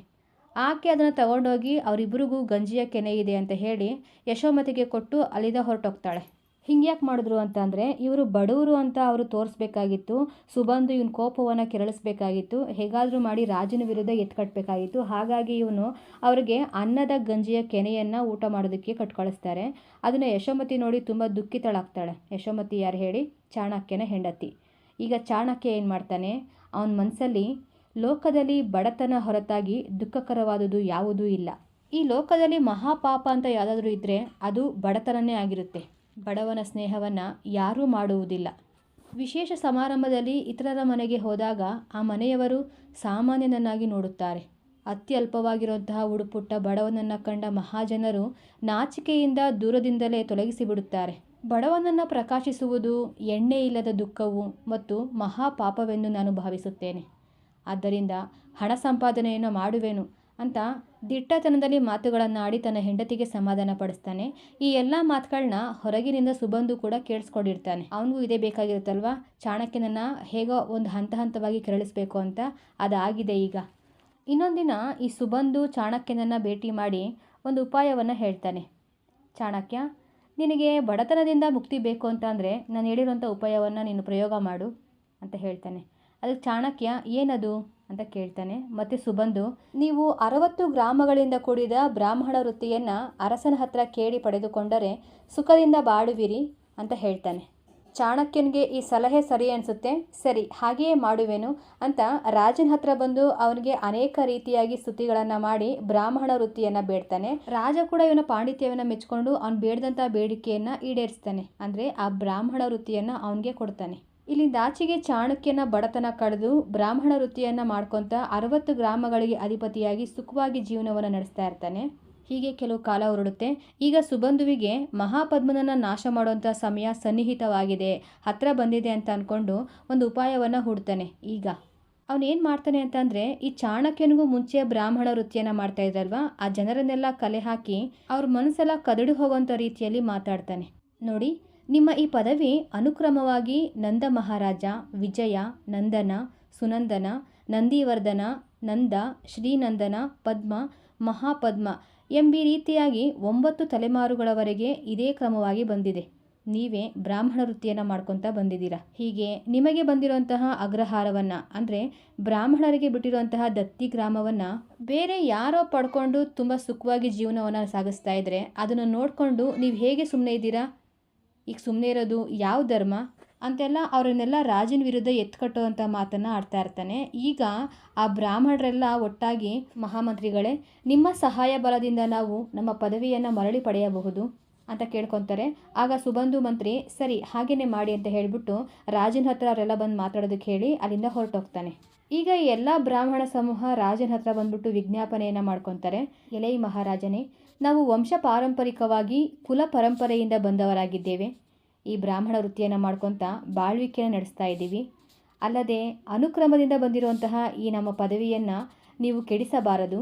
ಆಕೆ ಅದನ್ನು ತಗೊಂಡೋಗಿ ಅವರಿಬ್ಬರಿಗೂ ಗಂಜಿಯ ಕೆನೆ ಇದೆ ಅಂತ ಹೇಳಿ ಯಶೋಮತಿಗೆ ಕೊಟ್ಟು ಅಲ್ಲಿಂದ ಹೊರಟೋಗ್ತಾಳೆ. ಹಿಂಗ್ಯಾಕೆ ಮಾಡಿದ್ರು ಅಂತಂದರೆ ಇವರು ಬಡವರು ಅಂತ ಅವರು ತೋರಿಸ್ಬೇಕಾಗಿತ್ತು, ಸುಬಂಧು ಇವನ ಕೋಪವನ್ನು ಕೆರಳಿಸ್ಬೇಕಾಗಿತ್ತು, ಹೇಗಾದರೂ ಮಾಡಿ ರಾಜನ ವಿರುದ್ಧ ಎತ್ಕಟ್ಟಬೇಕಾಗಿತ್ತು ಹಾಗಾಗಿ ಇವನು ಅವರಿಗೆ ಅನ್ನದ ಗಂಜಿಯ ಕೆನೆಯನ್ನು ಊಟ ಮಾಡೋದಕ್ಕೆ ಕಟ್ಕೊಳಿಸ್ತಾರೆ. ಅದನ್ನು ಯಶೋಮತಿ ನೋಡಿ ತುಂಬ ದುಃಖಿತಳಾಗ್ತಾಳೆ. ಯಶೋಮತಿ ಯಾರು ಹೇಳಿ? ಚಾಣಕ್ಯನ ಹೆಂಡತಿ. ಈಗ ಚಾಣಕ್ಯ ಏನು ಮಾಡ್ತಾನೆ? ಅವನ ಮನಸ್ಸಲ್ಲಿ ಲೋಕದಲ್ಲಿ ಬಡತನ ಹೊರತಾಗಿ ದುಃಖಕರವಾದುದು ಯಾವುದೂ ಇಲ್ಲ. ಈ ಲೋಕದಲ್ಲಿ ಮಹಾಪಾಪ ಅಂತ ಯಾವುದಾದ್ರೂ ಇದ್ದರೆ ಅದು ಬಡತನನೇ ಆಗಿರುತ್ತೆ. ಬಡವನ ಸ್ನೇಹವನ್ನು ಯಾರೂ ಮಾಡುವುದಿಲ್ಲ. ವಿಶೇಷ ಸಮಾರಂಭದಲ್ಲಿ ಇತರರ ಮನೆಗೆ ಹೋದಾಗ ಆ ಮನೆಯವರು ಸಾಮಾನ್ಯನನ್ನಾಗಿ ನೋಡುತ್ತಾರೆ. ಅತ್ಯಲ್ಪವಾಗಿರುವಂತಹ ಉಡುಪುಟ್ಟ ಬಡವನನ್ನು ಕಂಡ ಮಹಾಜನರು ನಾಚಿಕೆಯಿಂದ ದೂರದಿಂದಲೇ ತೊಲಗಿಸಿಬಿಡುತ್ತಾರೆ. ಬಡವನನ್ನು ಪ್ರಕಾಶಿಸುವುದು ಎಣ್ಣೆ ಇಲ್ಲದ ದುಃಖವು ಮತ್ತು ಮಹಾಪಾಪವೆಂದು ನಾನು ಭಾವಿಸುತ್ತೇನೆ. ಆದ್ದರಿಂದ ಹಣ ಸಂಪಾದನೆಯನ್ನು ಮಾಡುವೆನು. ಅಂತ ದಿಟ್ಟತನದಲ್ಲಿ ಮಾತುಗಳನ್ನು ಆಡಿ ತನ್ನ ಹೆಂಡತಿಗೆ ಸಮಾಧಾನ ಪಡಿಸ್ತಾನೆ. ಈ ಎಲ್ಲ ಮಾತುಗಳನ್ನ ಹೊರಗಿನಿಂದ ಸುಬಂಧು ಕೂಡ ಕೇಳಿಸ್ಕೊಂಡಿರ್ತಾನೆ. ಅವನಿಗೂ ಇದೇ ಬೇಕಾಗಿರುತ್ತಲ್ವಾ? ಚಾಣಕ್ಯನನ್ನು ಹೇಗೋ ಒಂದು ಹಂತ ಹಂತವಾಗಿ ಕೆರಳಿಸ್ಬೇಕು ಅಂತ ಅದಾಗಿದೆ ಈಗ. ಇನ್ನೊಂದಿನ ಈ ಸುಬಂಧು ಚಾಣಕ್ಯನನ್ನು ಭೇಟಿ ಮಾಡಿ ಒಂದು ಉಪಾಯವನ್ನು ಹೇಳ್ತಾನೆ. ಚಾಣಕ್ಯ, ನಿನಗೆ ಬಡತನದಿಂದ ಮುಕ್ತಿ ಬೇಕು ಅಂತ ಅಂದರೆ ನಾನು ಹೇಳಿರುವಂಥ ಉಪಾಯವನ್ನು ನೀನು ಪ್ರಯೋಗ ಮಾಡು ಅಂತ ಹೇಳ್ತಾನೆ. ಅದಕ್ಕೆ ಚಾಣಕ್ಯ, ಏನದು? ಅಂತ ಕೇಳ್ತಾನೆ. ಮತ್ತು ಸುಬಂಧು, ನೀವು ಅರವತ್ತು ಗ್ರಾಮಗಳಿಂದ ಕೂಡಿದ ಬ್ರಾಹ್ಮಣ ವೃತ್ತಿಯನ್ನು ಅರಸನ ಹತ್ರ ಕೇಳಿ ಪಡೆದುಕೊಂಡರೆ ಸುಖದಿಂದ ಬಾಳುವಿರಿ ಅಂತ ಹೇಳ್ತಾನೆ. ಚಾಣಕ್ಯನಿಗೆ ಈ ಸಲಹೆ ಸರಿ ಅನಿಸುತ್ತೆ. ಸರಿ, ಹಾಗೆಯೇ ಮಾಡುವೆನು ಅಂತ ರಾಜನ ಹತ್ರ ಬಂದು ಅವನಿಗೆ ಅನೇಕ ರೀತಿಯಾಗಿ ಸ್ತುತಿಗಳನ್ನು ಮಾಡಿ ಬ್ರಾಹ್ಮಣ ವೃತ್ತಿಯನ್ನು ಬೇಡ್ತಾನೆ. ರಾಜ ಕೂಡ ಇವನ ಪಾಂಡಿತ್ಯವನ್ನು ಮೆಚ್ಕೊಂಡು ಅವ್ನು ಬೇಡದಂಥ ಬೇಡಿಕೆಯನ್ನು ಈಡೇರಿಸ್ತಾನೆ. ಅಂದರೆ ಆ ಬ್ರಾಹ್ಮಣ ವೃತ್ತಿಯನ್ನು ಅವನಿಗೆ ಕೊಡ್ತಾನೆ. ಇಲ್ಲಿಂದ ಆಚೆಗೆ ಚಾಣಕ್ಯನ ಬಡತನ ಕಳೆದು ಬ್ರಾಹ್ಮಣ ವೃತ್ತಿಯನ್ನು ಮಾಡ್ಕೊತ ಅರವತ್ತು ಗ್ರಾಮಗಳಿಗೆ ಅಧಿಪತಿಯಾಗಿ ಸುಖವಾಗಿ ಜೀವನವನ್ನು ನಡೆಸ್ತಾ ಇರ್ತಾನೆ. ಹೀಗೆ ಕೆಲವು ಕಾಲ ಹೊರಡುತ್ತೆ. ಈಗ ಸುಬಂಧುವಿಗೆ ಮಹಾಪದ್ಮನನ್ನು ನಾಶ ಮಾಡುವಂಥ ಸಮಯ ಸನ್ನಿಹಿತವಾಗಿದೆ. ಹತ್ರ ಬಂದಿದೆ ಅಂತ ಅಂದ್ಕೊಂಡು ಒಂದು ಉಪಾಯವನ್ನು ಹುಡ್ತಾನೆ. ಈಗ ಅವನೇನು ಮಾಡ್ತಾನೆ ಅಂತಂದರೆ ಈ ಚಾಣಕ್ಯನಿಗೂ ಮುಂಚೆ ಬ್ರಾಹ್ಮಣ ವೃತ್ತಿಯನ್ನು ಮಾಡ್ತಾ ಇದ್ದಲ್ವಾ ಆ ಜನರನ್ನೆಲ್ಲ ಕಲೆ ಹಾಕಿ ಅವ್ರ ಮನಸ್ಸೆಲ್ಲ ಕದಡಿ ಹೋಗೋಂಥ ರೀತಿಯಲ್ಲಿ ಮಾತಾಡ್ತಾನೆ. ನೋಡಿ ನಿಮ್ಮ ಈ ಪದವಿ ಅನುಕ್ರಮವಾಗಿ ನಂದ ಮಹಾರಾಜ, ವಿಜಯ, ನಂದನ, ಸುನಂದನ, ನಂದಿವರ್ಧನ, ನಂದ, ಶ್ರೀನಂದನ, ಪದ್ಮ, ಮಹಾಪದ್ಮ ಎಂಬಿ ರೀತಿಯಾಗಿ ಒಂಬತ್ತು ತಲೆಮಾರುಗಳವರೆಗೆ ಇದೇ ಕ್ರಮವಾಗಿ ಬಂದಿದೆ. ನೀವೇ ಬ್ರಾಹ್ಮಣ ವೃತ್ತಿಯನ್ನು ಮಾಡ್ಕೊತಾ ಬಂದಿದ್ದೀರಾ? ಹೀಗೆ ನಿಮಗೆ ಬಂದಿರುವಂತಹ ಅಗ್ರಹಾರವನ್ನು, ಅಂದರೆ ಬ್ರಾಹ್ಮಣರಿಗೆ ಬಿಟ್ಟಿರುವಂತಹ ದತ್ತಿ ಗ್ರಾಮವನ್ನು ಬೇರೆ ಯಾರೋ ಪಡ್ಕೊಂಡು ತುಂಬ ಸುಖವಾಗಿ ಜೀವನವನ್ನು ಸಾಗಿಸ್ತಾ ಇದ್ದರೆ ಅದನ್ನು ನೋಡಿಕೊಂಡು ನೀವು ಹೇಗೆ ಸುಮ್ಮನೆ ಇದ್ದೀರಾ? ಈಗ ಸುಮ್ಮನೆ ಇರೋದು ಯಾವ ಧರ್ಮ? ಅಂತೆಲ್ಲ ಅವರನ್ನೆಲ್ಲ ರಾಜನ ವಿರುದ್ಧ ಎತ್ಕಟ್ಟುವಂಥ ಮಾತನ್ನು ಆಡ್ತಾ ಇರ್ತಾನೆ. ಈಗ ಆ ಬ್ರಾಹ್ಮಣರೆಲ್ಲ ಒಟ್ಟಾಗಿ, ಮಹಾಮಂತ್ರಿಗಳೇ, ನಿಮ್ಮ ಸಹಾಯ ಬಲದಿಂದ ನಾವು ನಮ್ಮ ಪದವಿಯನ್ನು ಮರಳಿ ಪಡೆಯಬಹುದು ಅಂತ ಕೇಳ್ಕೊತಾರೆ. ಆಗ ಸುಬಂಧು ಮಂತ್ರಿ, ಸರಿ, ಹಾಗೇನೆ ಮಾಡಿ ಅಂತ ಹೇಳಿಬಿಟ್ಟು ರಾಜನ ಹತ್ರ ಅವರೆಲ್ಲ ಬಂದು ಮಾತಾಡೋದಕ್ಕೆ ಹೇಳಿ ಅಲ್ಲಿಂದ ಹೊರಟೋಗ್ತಾನೆ. ಈಗ ಎಲ್ಲ ಬ್ರಾಹ್ಮಣ ಸಮೂಹ ರಾಜನ ಹತ್ರ ಬಂದ್ಬಿಟ್ಟು ವಿಜ್ಞಾಪನೆಯನ್ನು ಮಾಡ್ಕೊತಾರೆ. ಎಲೈ ಮಹಾರಾಜನೇ ನಾವು ವಂಶ ಪಾರಂಪರಿಕವಾಗಿ ಕುಲ ಪರಂಪರೆಯಿಂದ ಬಂದವರಾಗಿದ್ದೇವೆ. ಈ ಬ್ರಾಹ್ಮಣ ವೃತ್ತಿಯನ್ನು ಮಾಡ್ಕೊತ ಬಾಳ್ವಿಕೆಯನ್ನು ನಡೆಸ್ತಾ ಇದ್ದೀವಿ. ಅಲ್ಲದೆ ಅನುಕ್ರಮದಿಂದ ಬಂದಿರುವಂತಹ ಈ ನಮ್ಮ ಪದವಿಯನ್ನು ನೀವು ಕೆಡಿಸಬಾರದು.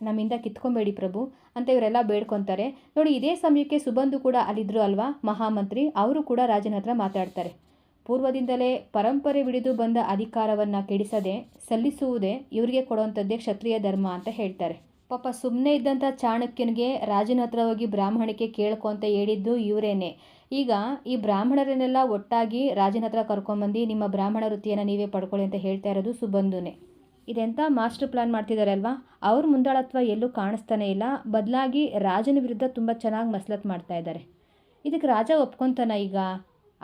ನಮ್ಮಿಂದ ಕಿತ್ಕೊಬೇಡಿ ಪ್ರಭು ಅಂತ ಇವರೆಲ್ಲ ಬೇಡ್ಕೊತಾರೆ. ನೋಡಿ, ಇದೇ ಸಮಯಕ್ಕೆ ಸುಬಂಧು ಕೂಡ ಅಲ್ಲಿದ್ರು ಅಲ್ವಾ? ಮಹಾಮಂತ್ರಿ, ಅವರು ಕೂಡ ರಾಜನ ಹತ್ರ ಮಾತಾಡ್ತಾರೆ. ಪೂರ್ವದಿಂದಲೇ ಪರಂಪರೆ ಬಿಡಿದು ಬಂದ ಅಧಿಕಾರವನ್ನು ಕೆಡಿಸದೆ ಸಲ್ಲಿಸುವುದೇ ಇವರಿಗೆ ಕೊಡುವಂಥದ್ದೇ ಕ್ಷತ್ರಿಯ ಧರ್ಮ ಅಂತ ಹೇಳ್ತಾರೆ. ಪಾಪ ಸುಮ್ಮನೆ ಇದ್ದಂಥ ಚಾಣಕ್ಯನಿಗೆ ರಾಜನ ಹತ್ರ ಹೋಗಿ ಬ್ರಾಹ್ಮಣಿಕೆ ಕೇಳ್ಕೊ ಅಂತ ಹೇಳಿದ್ದು ಇವರೇನೆ. ಈಗ ಈ ಬ್ರಾಹ್ಮಣರನ್ನೆಲ್ಲ ಒಟ್ಟಾಗಿ ರಾಜನ ಹತ್ರ ಕರ್ಕೊಂಬಂದು ನಿಮ್ಮ ಬ್ರಾಹ್ಮಣ ವೃತ್ತಿಯನ್ನು ನೀವೇ ಪಡ್ಕೊಳ್ಳಿ ಅಂತ ಹೇಳ್ತಾ ಇರೋದು ಸುಬಂಧುನೇ. ಇದೆಂಥ ಮಾಸ್ಟರ್ ಪ್ಲಾನ್ ಮಾಡ್ತಿದ್ದಾರೆ ಅಲ್ವಾ? ಅವ್ರ ಮುಂದಾಳತ್ವ ಎಲ್ಲೂ ಕಾಣಿಸ್ತಾನೇ ಇಲ್ಲ. ಬದಲಾಗಿ ರಾಜನ ವಿರುದ್ಧ ತುಂಬ ಚೆನ್ನಾಗಿ ಮಸಲತ್ ಮಾಡ್ತಾ ಇದ್ದಾರೆ ಇದಕ್ಕೆ ರಾಜ ಒಪ್ಕೊತಾನ ಈಗ?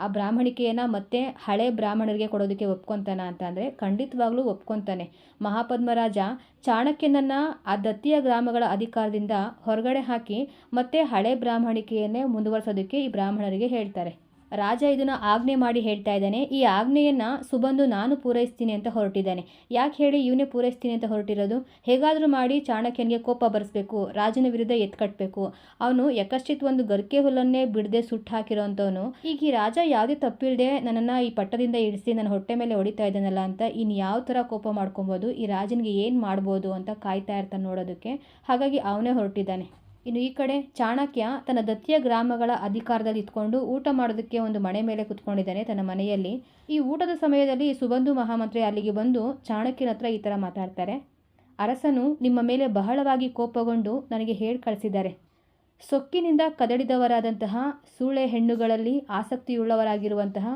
ಆ ಬ್ರಾಹ್ಮಣಿಕೆಯನ್ನು ಮತ್ತೆ ಹಳೆ ಬ್ರಾಹ್ಮಣರಿಗೆ ಕೊಡೋದಕ್ಕೆ ಒಪ್ಕೊತಾನ ಅಂತ ಅಂದರೆ ಖಂಡಿತವಾಗ್ಲೂ ಒಪ್ಕೊತಾನೆ. ಮಹಾಪದ್ಮರಾಜ ಚಾಣಕ್ಯನನ್ನು ಆ ದತ್ತಿಯ ಗ್ರಾಮಗಳ ಅಧಿಕಾರದಿಂದ ಹೊರಗಡೆ ಹಾಕಿ ಮತ್ತೆ ಹಳೆ ಬ್ರಾಹ್ಮಣಿಕೆಯನ್ನೇ ಮುಂದುವರಿಸೋದಕ್ಕೆ ಈ ಬ್ರಾಹ್ಮಣರಿಗೆ ಹೇಳ್ತಾರೆ. ರಾಜ ಇದನ್ನು ಆಜ್ಞೆ ಮಾಡಿ ಹೇಳ್ತಾ ಇದ್ದಾನೆ. ಈ ಆಜ್ಞೆಯನ್ನು ಸುಬಂದು ನಾನು ಪೂರೈಸ್ತೀನಿ ಅಂತ ಹೊರಟಿದ್ದಾನೆ. ಯಾಕೆ ಹೇಳಿ ಇವನೇ ಪೂರೈಸ್ತೀನಿ ಅಂತ ಹೊರಟಿರೋದು? ಹೇಗಾದರೂ ಮಾಡಿ ಚಾಣಕ್ಯನಿಗೆ ಕೋಪ ಬರೆಸ್ಬೇಕು, ರಾಜನ ವಿರುದ್ಧ ಎತ್ಕಟ್ಟಬೇಕು ಅವನು ಯಕಶ್ಚಿತ್ ಒಂದು ಗರ್ಕೆ ಹುಲ್ಲನ್ನೇ ಬಿಡದೆ ಸುಟ್ಟು ಹಾಕಿರೋಂಥವನು ಈಗ ಈ ರಾಜ ಯಾವುದೇ ತಪ್ಪಿಲ್ಲದೆ ನನ್ನನ್ನು ಈ ಪಟ್ಟದಿಂದ ಇಳಿಸಿ ನನ್ನ ಹೊಟ್ಟೆ ಮೇಲೆ ಹೊಡಿತಾ ಇದ್ದಾನಲ್ಲ ಅಂತ ಇನ್ನು ಯಾವ ಥರ ಕೋಪ ಮಾಡ್ಕೊಬೋದು? ಈ ರಾಜನಿಗೆ ಏನು ಮಾಡ್ಬೋದು ಅಂತ ಕಾಯ್ತಾ ಇರ್ತಾನೆ ನೋಡೋದಕ್ಕೆ. ಹಾಗಾಗಿ ಅವನೇ ಹೊರಟಿದ್ದಾನೆ. ಇನ್ನು ಈ ಕಡೆ ಚಾಣಕ್ಯ ತನ್ನ ದತ್ತಿಯ ಗ್ರಾಮಗಳ ಅಧಿಕಾರದಲ್ಲಿ ಇದ್ಕೊಂಡು ಊಟ ಮಾಡೋದಕ್ಕೆ ಒಂದು ಮನೆ ಮೇಲೆ ಕುತ್ಕೊಂಡಿದ್ದಾನೆ ತನ್ನ ಮನೆಯಲ್ಲಿ. ಈ ಊಟದ ಸಮಯದಲ್ಲಿ ಸುಬಂಧು ಮಹಾಮಂತ್ರಿ ಅಲ್ಲಿಗೆ ಬಂದು ಚಾಣಕ್ಯನ ಹತ್ರ ಈ ಥರ ಮಾತಾಡ್ತಾರೆ. ಅರಸನು ನಿಮ್ಮ ಮೇಲೆ ಬಹಳವಾಗಿ ಕೋಪಗೊಂಡು ನನಗೆ ಹೇಳಿ ಕಳಿಸಿದ್ದಾರೆ. ಸೊಕ್ಕಿನಿಂದ ಕದಡಿದವರಾದಂತಹ ಸೂಳೆ ಹೆಣ್ಣುಗಳಲ್ಲಿ ಆಸಕ್ತಿಯುಳ್ಳವರಾಗಿರುವಂತಹ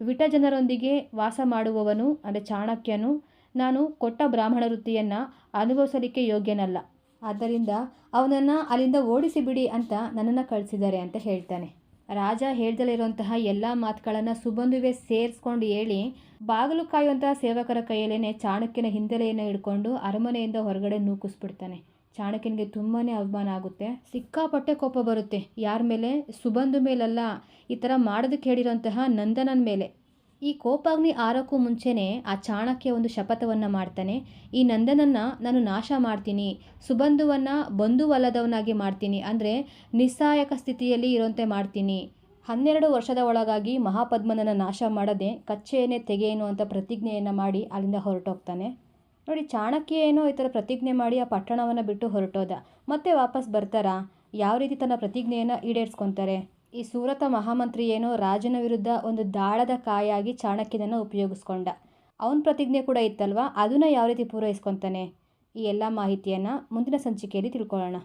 ವಿಟ ಜನರೊಂದಿಗೆ ವಾಸ ಮಾಡುವವನು, ಅಂದರೆ ಚಾಣಕ್ಯನು, ನಾನು ಕೊಟ್ಟ ಬ್ರಾಹ್ಮಣ ವೃತ್ತಿಯನ್ನು ಅನುಭವಿಸಲಿಕ್ಕೆ ಯೋಗ್ಯನಲ್ಲ. ಆದ್ದರಿಂದ ಅವನನ್ನು ಅಲ್ಲಿಂದ ಓಡಿಸಿಬಿಡಿ ಅಂತ ನನ್ನನ್ನು ಕಳಿಸಿದ್ದಾರೆ ಅಂತ ಹೇಳ್ತಾನೆ. ರಾಜ ಹೇಳ್ದಲೇ ಇರುವಂತಹ ಎಲ್ಲ ಮಾತುಗಳನ್ನು ಸುಬಂಧುವೆ ಸೇರಿಸ್ಕೊಂಡು ಹೇಳಿ, ಬಾಗಿಲು ಕಾಯುವಂತಹ ಸೇವಕರ ಕೈಯಲ್ಲೇನೆ ಚಾಣಕ್ಯನ ಹಿಂದೆಲೆಯನ್ನು ಹಿಡ್ಕೊಂಡು ಅರಮನೆಯಿಂದ ಹೊರಗಡೆ ನೂಕಿಸ್ಬಿಡ್ತಾನೆ. ಚಾಣಕ್ಯನಿಗೆ ತುಂಬಾ ಅವಮಾನ ಆಗುತ್ತೆ. ಸಿಕ್ಕಾಪಟ್ಟೆ ಕೋಪ ಬರುತ್ತೆ. ಯಾರ ಮೇಲೆ? ಸುಬಂಧು ಮೇಲಲ್ಲ. ಈ ಥರ ಮಾಡೋದಕ್ಕೆ ಹೇಳಿರೋಂತಹ ನಂದನನ ಮೇಲೆ. ಈ ಕೋಪಾಗ್ನಿ ಆರೋಕ್ಕೂ ಮುಂಚೆನೇ ಆ ಚಾಣಕ್ಯ ಒಂದು ಶಪಥವನ್ನು ಮಾಡ್ತಾನೆ. ಈ ನಂದನನ್ನು ನಾನು ನಾಶ ಮಾಡ್ತೀನಿ, ಸುಬಂಧುವನ್ನು ಬಂಧುವಲ್ಲದವನಾಗಿ ಮಾಡ್ತೀನಿ, ಅಂದರೆ ನಿಸ್ಸಹಾಯಕ ಸ್ಥಿತಿಯಲ್ಲಿ ಇರೋಂತೆ ಮಾಡ್ತೀನಿ. ಹನ್ನೆರಡು ವರ್ಷದ ಒಳಗಾಗಿ ಮಹಾಪದ್ಮನನ್ನು ನಾಶ ಮಾಡದೆ ಕಚ್ಚೆಯನ್ನೇ ತೆಗೆಯೇನು ಅಂತ ಪ್ರತಿಜ್ಞೆಯನ್ನು ಮಾಡಿ ಅಲ್ಲಿಂದ ಹೊರಟೋಗ್ತಾನೆ. ನೋಡಿ, ಚಾಣಕ್ಯ ಏನೋ ಈ ಥರ ಪ್ರತಿಜ್ಞೆ ಮಾಡಿ ಆ ಪಟ್ಟಣವನ್ನು ಬಿಟ್ಟು ಹೊರಟೋದ. ಮತ್ತೆ ವಾಪಸ್ ಬರ್ತಾರಾ? ಯಾವ ರೀತಿ ತನ್ನ ಪ್ರತಿಜ್ಞೆಯನ್ನು ಈಡೇರಿಸ್ಕೊತಾರೆ? ಈ ಸೂರತ ಮಹಾಮಂತ್ರಿ ಏನೋ ರಾಜನ ವಿರುದ್ಧ ಒಂದು ದಾಳದ ಕಾಯಾಗಿ ಚಾಣಕ್ಯನನ್ನು ಉಪಯೋಗಿಸ್ಕೊಂಡ. ಅವನ ಪ್ರತಿಜ್ಞೆ ಕೂಡ ಇತ್ತಲ್ವ? ಅದನ್ನು ಯಾವ ರೀತಿ ಪೂರೈಸ್ಕೊತಾನೆ? ಈ ಎಲ್ಲ ಮಾಹಿತಿಯನ್ನು ಮುಂದಿನ ಸಂಚಿಕೆಯಲ್ಲಿ ತಿಳ್ಕೊಳ್ಳೋಣ.